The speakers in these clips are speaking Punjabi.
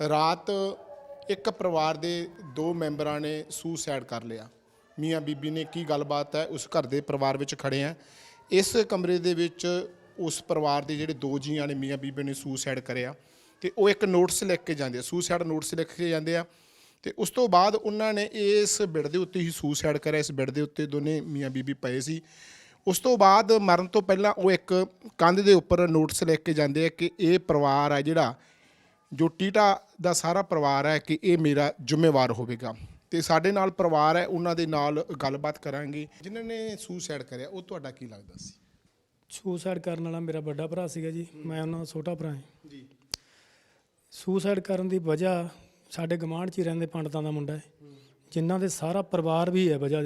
ਰਾਤ ਇੱਕ ਪਰਿਵਾਰ ਦੇ ਦੋ ਮੈਂਬਰਾਂ ਨੇ ਸੁਸਾਈਡ ਕਰ ਲਿਆ। ਮੀਆਂ ਬੀਬੀ ਨੇ ਕੀ ਗੱਲਬਾਤ ਹੈ? ਉਸ ਘਰ ਦੇ ਪਰਿਵਾਰ ਵਿੱਚ ਖੜੇ ਆ। ਇਸ ਕਮਰੇ ਦੇ ਵਿੱਚ ਉਸ ਪਰਿਵਾਰ ਦੇ ਜਿਹੜੇ ਦੋ ਜੀਆਂ ਨੇ, ਮੀਆਂ ਬੀਬੀ ਨੇ ਸੁਸਾਈਡ ਕਰਿਆ ਤੇ ਉਹ ਇੱਕ ਨੋਟਿਸ ਲਿਖ ਕੇ ਜਾਂਦੇ ਆ। ਸੂਸਾਈਡ ਨੋਟਿਸ ਲਿਖ ਕੇ ਜਾਂਦੇ ਆ ਤੇ ਉਸ ਤੋਂ ਬਾਅਦ ਉਹਨਾਂ ਨੇ ਇਸ ਬੈੱਡ ਦੇ ਉੱਤੇ ਹੀ ਸੂਸਾਈਡ ਕਰਿਆ। ਇਸ ਬੈੱਡ ਦੇ ਉੱਤੇ ਦੋਨੇ ਮੀਆਂ ਬੀਬੀ ਪਏ ਸੀ। ਉਸ ਤੋਂ ਬਾਅਦ ਮਰਨ ਤੋਂ ਪਹਿਲਾਂ ਉਹ ਇੱਕ ਕੰਧ ਦੇ ਉੱਪਰ ਨੋਟਿਸ ਲਿਖ ਕੇ ਜਾਂਦੇ ਆ ਕਿ ਇਹ ਪਰਿਵਾਰ ਆ ਜਿਹੜਾ ਜੋ ਟੀਟਾ ਦਾ ਸਾਰਾ ਪਰਿਵਾਰ ਹੈ ਕਿ ਇਹ ਮੇਰਾ ਜ਼ਿੰਮੇਵਾਰ ਹੋਵੇਗਾ ਤੇ ਸਾਡੇ ਨਾਲ ਪਰਿਵਾਰ ਹੈ ਉਹਨਾਂ ਦੇ ਨਾਲ ਗੱਲਬਾਤ ਕਰਾਂਗੇ। ਜਿਨ੍ਹਾਂ ਨੇ ਸੁਸਾਈਡ ਕਰਿਆ ਉਹ ਤੁਹਾਡਾ ਕੀ ਲੱਗਦਾ ਸੀ? ਸੁਸਾਈਡ ਕਰਨ ਵਾਲਾ ਮੇਰਾ ਵੱਡਾ ਭਰਾ ਸੀਗਾ ਜੀ। ਮੈਂ ਉਹਨਾਂ ਦਾ ਛੋਟਾ ਭਰਾ ਹਾਂ। ਜੀ। ਸੁਸਾਈਡ ਕਰਨ ਦੀ ਵਜ੍ਹਾ ਸਾਡੇ ਗਮਾਂਡ 'ਚ ਹੀ ਰਹਿੰਦੇ ਪੰਡਤਾਂ ਦਾ ਮੁੰਡਾ ਹੈ। ਜਿਨ੍ਹਾਂ ਦੇ ਸਾਰਾ ਪਰਿਵਾਰ ਵੀ ਹੈ ਵਜ੍ਹਾ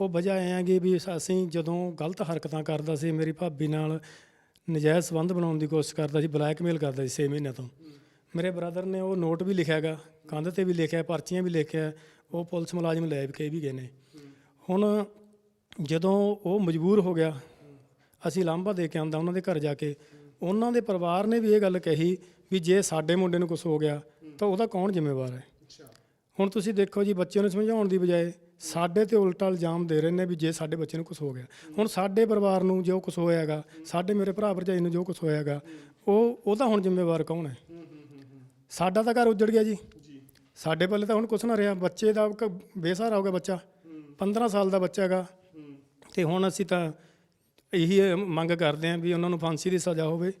ਉਹ ਵਜ੍ਹਾ ਐ ਹੈ ਕਿ ਵੀ ਅਸੀਂ ਜਦੋਂ ਗਲਤ ਹਰਕਤਾਂ ਕਰਦਾ ਸੀ ਮੇਰੀ ਭਾਬੀ ਨਾਲ ਨਜਾਇਜ਼ ਸੰਬੰਧ ਬਣਾਉਣ ਦੀ ਕੋਸ਼ਿਸ਼ ਕਰਦਾ ਸੀ ਬਲੈਕਮੇਲ ਕਰਦਾ ਸੀ 6 ਮਹੀਨਿਆਂ ਤੋਂ। ਮੇਰੇ ਬ੍ਰਦਰ ਨੇ ਉਹ ਨੋਟ ਵੀ ਲਿਖਿਆਗਾ ਕੰਧ ਤੇ ਵੀ ਲਿਖਿਆ ਪਰਚੀਆਂ ਵੀ ਲਿਖਿਆ ਉਹ ਪੁਲਿਸ ਮੁਲਾਜ਼ਮ ਲੈ ਕੇ ਵੀ ਗਏ ਨੇ। ਹੁਣ ਜਦੋਂ ਉਹ ਮਜਬੂਰ ਹੋ ਗਿਆ ਅਸੀਂ ਲਾਂਭਾ ਦੇ ਕੇ ਆਂਦਾ ਉਹਨਾਂ ਦੇ ਘਰ ਜਾ ਕੇ ਉਹਨਾਂ ਦੇ ਪਰਿਵਾਰ ਨੇ ਵੀ ਇਹ ਗੱਲ ਕਹੀ ਵੀ ਜੇ ਸਾਡੇ ਮੁੰਡੇ ਨੂੰ ਕੁਝ ਹੋ ਗਿਆ ਤਾਂ ਉਹਦਾ ਕੌਣ ਜ਼ਿੰਮੇਵਾਰ ਹੈ? ਹੁਣ ਤੁਸੀਂ ਦੇਖੋ ਜੀ ਬੱਚਿਆਂ ਨੂੰ ਸਮਝਾਉਣ ਦੀ ਬਜਾਏ ਸਾਡੇ ਤੇ ਉਲਟਾ ਇਲਜ਼ਾਮ ਦੇ ਰਹੇ ਨੇ ਵੀ ਜੇ ਸਾਡੇ ਬੱਚੇ ਨੂੰ ਕੁਝ ਹੋ ਗਿਆ। ਹੁਣ ਸਾਡੇ ਪਰਿਵਾਰ ਨੂੰ ਜੋ ਕੁਝ ਹੋਇਆਗਾ ਸਾਡੇ ਮੇਰੇ ਭਰਾ ਭਰਜਾਈ ਨੂੰ ਜੋ ਕੁਝ ਹੋਇਆਗਾ ਉਹ ਉਹਦਾ ਹੁਣ ਜ਼ਿੰਮੇਵਾਰ ਕੌਣ ਹੈ। ਸਾਡਾ ਤਾਂ ਘਰ ਉੱਜੜ ਗਿਆ ਜੀ। ਸਾਡੇ ਪੱਲੇ ਤਾਂ ਹੁਣ ਕੁਝ ਨਾ ਰਿਹਾ। ਬੱਚੇ ਦਾ ਕ- ਬੇਸਹਾਰਾ ਹੋ ਗਿਆ ਬੱਚਾ। 15 ਸਾਲ ਦਾ ਬੱਚਾ ਹੈਗਾ। ਤੇ ਹੁਣ ਅਸੀਂ ਤਾਂ ਇਹੀ ਮੰਗ ਕਰਦੇ ਹਾਂ ਵੀ ਉਹਨਾਂ ਨੂੰ ਫਾਂਸੀ ਦੀ ਸਜ਼ਾ ਹੋਵੇ।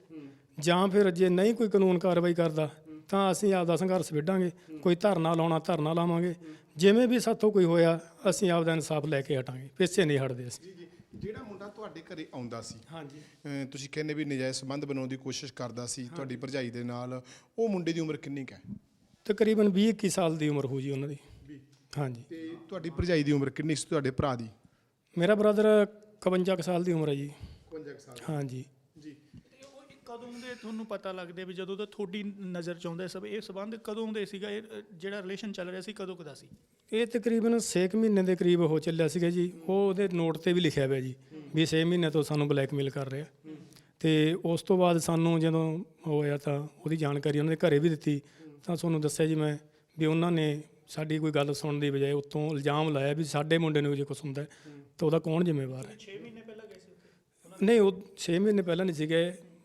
ਜਾਂ ਫਿਰ ਜੇ ਨਹੀਂ ਕੋਈ ਕਾਨੂੰਨ ਕਾਰਵਾਈ ਕਰਦਾ ਤਾਂ ਅਸੀਂ ਆਪਦਾ ਸੰਘਰਸ਼ ਵਿੱਢਾਂਗੇ। ਕੋਈ ਧਰਨਾ ਲਾਉਣਾ ਧਰਨਾ ਲਾਵਾਂਗੇ। ਜਿਵੇਂ ਵੀ ਸਾਥੋਂ ਕੋਈ ਹੋਇਆ ਅਸੀਂ ਆਪਦਾ ਇਨਸਾਫ ਲੈ ਕੇ ਹਟਾਂਗੇ। ਪਿੱਛੇ ਨਹੀਂ ਹਟਦੇ ਅਸੀਂ। ਜੀ ਜੀ। ਜਿਹੜਾ ਮੁੰਡਾ ਤੁਹਾਡੇ ਘਰੇ ਆਉਂਦਾ ਸੀ ਹਾਂਜੀ। ਅਹ ਤੁਸੀਂ ਕਹਿੰਦੇ ਵੀ ਨਜਾਇਜ਼ ਸੰਬੰਧ ਬਣਾਉਣ ਦੀ ਕੋਸ਼ਿਸ਼ ਕਰਦਾ ਸੀ ਤੁਹਾਡੀ ਭਰਜਾਈ ਦੇ ਨਾਲ ਉਹ ਮੁੰਡੇ ਦੀ ਉਮਰ ਕਿੰਨੀ ਕੁ ਹੈ? ਤਕਰੀਬਨ 20 21 ਸਾਲ ਦੀ ਉਮਰ ਹੋ ਜੀ ਉਹਨਾਂ ਦੀ। ਹਾਂਜੀ। ਤੇ ਤੁਹਾਡੀ ਭਰਜਾਈ ਦੀ ਉਮਰ ਕਿੰਨੀ ਸੀ? ਤੁਹਾਡੇ ਭਰਾ ਦੀ? ਮੇਰਾ ਬ੍ਰਦਰ 51 ਕੁ ਸਾਲ ਦੀ ਉਮਰ ਹੈ ਜੀ। 52 ਸਾਲ ਹਾਂਜੀ। ਕਦੋਂ ਦੇ ਤੁਹਾਨੂੰ ਪਤਾ ਲੱਗਦੇ ਵੀ ਜਦੋਂ ਤੋਂ ਤੁਹਾਡੀ ਨਜ਼ਰ ਚ ਆਉਂਦਾ ਸਭ ਇਹ ਸਬੰਧ ਕਦੋਂ ਦੇ ਸੀਗਾ? ਇਹ ਅ, ਜਿਹੜਾ ਰਿਲੇਸ਼ਨ ਚੱਲ ਰਿਹਾ ਸੀ ਕਦੋਂ ਕਦਾ ਸੀ? ਇਹ ਤਕਰੀਬਨ 6 ਮਹੀਨੇ ਦੇ ਕਰੀਬ ਹੋ ਚੱਲਿਆ ਸੀਗਾ ਜੀ। ਉਹ ਉਹਦੇ ਨੋਟ ਤੇ ਵੀ ਲਿਖਿਆ ਹੋਇਆ ਜੀ ਵੀ 6 ਮਹੀਨੇ ਤੋਂ ਸਾਨੂੰ ਬਲੈਕਮੇਲ ਕਰ ਰਿਹਾ। ਤੇ ਉਸ ਤੋਂ ਬਾਅਦ ਸਾਨੂੰ ਜਦੋਂ ਹੋਇਆ ਤਾਂ ਉਹਦੀ ਜਾਣਕਾਰੀ ਉਹਨਾਂ ਦੇ ਘਰੇ ਵੀ ਦਿੱਤੀ। ਤਾਂ ਤੁਹਾਨੂੰ ਦੱਸਿਆ ਜੀ ਮੈਂ ਵੀ ਉਹਨਾਂ ਨੇ ਸਾਡੀ ਕੋਈ ਗੱਲ ਸੁਣਨ ਦੀ ਬਜਾਏ ਉੱਤੋਂ ਇਲਜ਼ਾਮ ਲਾਇਆ ਵੀ ਸਾਡੇ ਮੁੰਡੇ ਨੂੰ ਜੇ ਕੁਛ ਹੁੰਦਾ ਹੈ, ਤਾਂ ਉਹਦਾ ਕੌਣ ਜ਼ਿੰਮੇਵਾਰ ਹੈ? 6 ਮਹੀਨੇ ਪਹਿਲਾਂ ਗਏ ਸੀ ਉੱਥੇ? ਨਹੀਂ ਉਹ 6 ਮਹੀਨੇ ਪਹਿਲਾਂ ਨਹੀਂ ਸੀਗੇ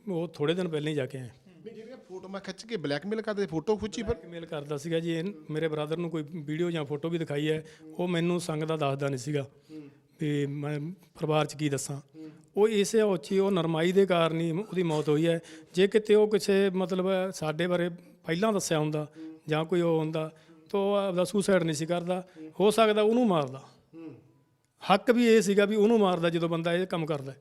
ਉਹ ਥੋੜੇ ਦਿਨ ਪਹਿਲਾਂ ਹੀ ਜਾ ਕੇ ਆਏ। ਨਹੀਂ ਜਿਹੜੀਆਂ ਫੋਟੋਆਂ ਖਿੱਚ ਕੇ ਬਲੈਕਮੇਲ ਕਰਦੇ ਫੋਟੋ ਖੁੱਚੀ ਪਰ ਮੇਲ ਕਰਦਾ ਸੀਗਾ ਜੀ ਇਹ ਮੇਰੇ ਬ੍ਰਦਰ ਨੂੰ ਕੋਈ ਵੀਡੀਓ ਜਾਂ ਫੋਟੋ ਵੀ ਦਿਖਾਈ ਹੈ ਉਹ ਮੈਨੂੰ ਸੰਗ ਦਾ ਦੱਸਦਾ ਨਹੀਂ ਸੀਗਾ ਵੀ ਮੈਂ ਪਰਿਵਾਰ 'ਚ ਕੀ ਦੱਸਾਂ। ਉਹ ਇਸੇ ਔਚੀ ਉਹ ਨਰਮਾਈ ਦੇ ਕਾਰਨ ਹੀ ਉਹਦੀ ਮੌਤ ਹੋਈ ਹੈ। ਜੇ ਕਿਤੇ ਉਹ ਕਿਸੇ ਮਤਲਬ ਸਾਡੇ ਬਾਰੇ ਪਹਿਲਾਂ ਦੱਸਿਆ ਹੁੰਦਾ ਜਾਂ ਕੋਈ ਉਹ ਹੁੰਦਾ ਤਾਂ ਉਹ ਆਪਦਾ ਸੁਸਾਈਡ ਨਹੀਂ ਸੀ ਕਰਦਾ ਹੋ ਸਕਦਾ ਉਹਨੂੰ ਮਾਰਦਾ। ਹੱਕ ਵੀ ਇਹ ਸੀਗਾ ਵੀ ਉਹਨੂੰ ਮਾਰਦਾ ਜਦੋਂ ਬੰਦਾ ਇਹ ਕੰਮ ਕਰਦਾ।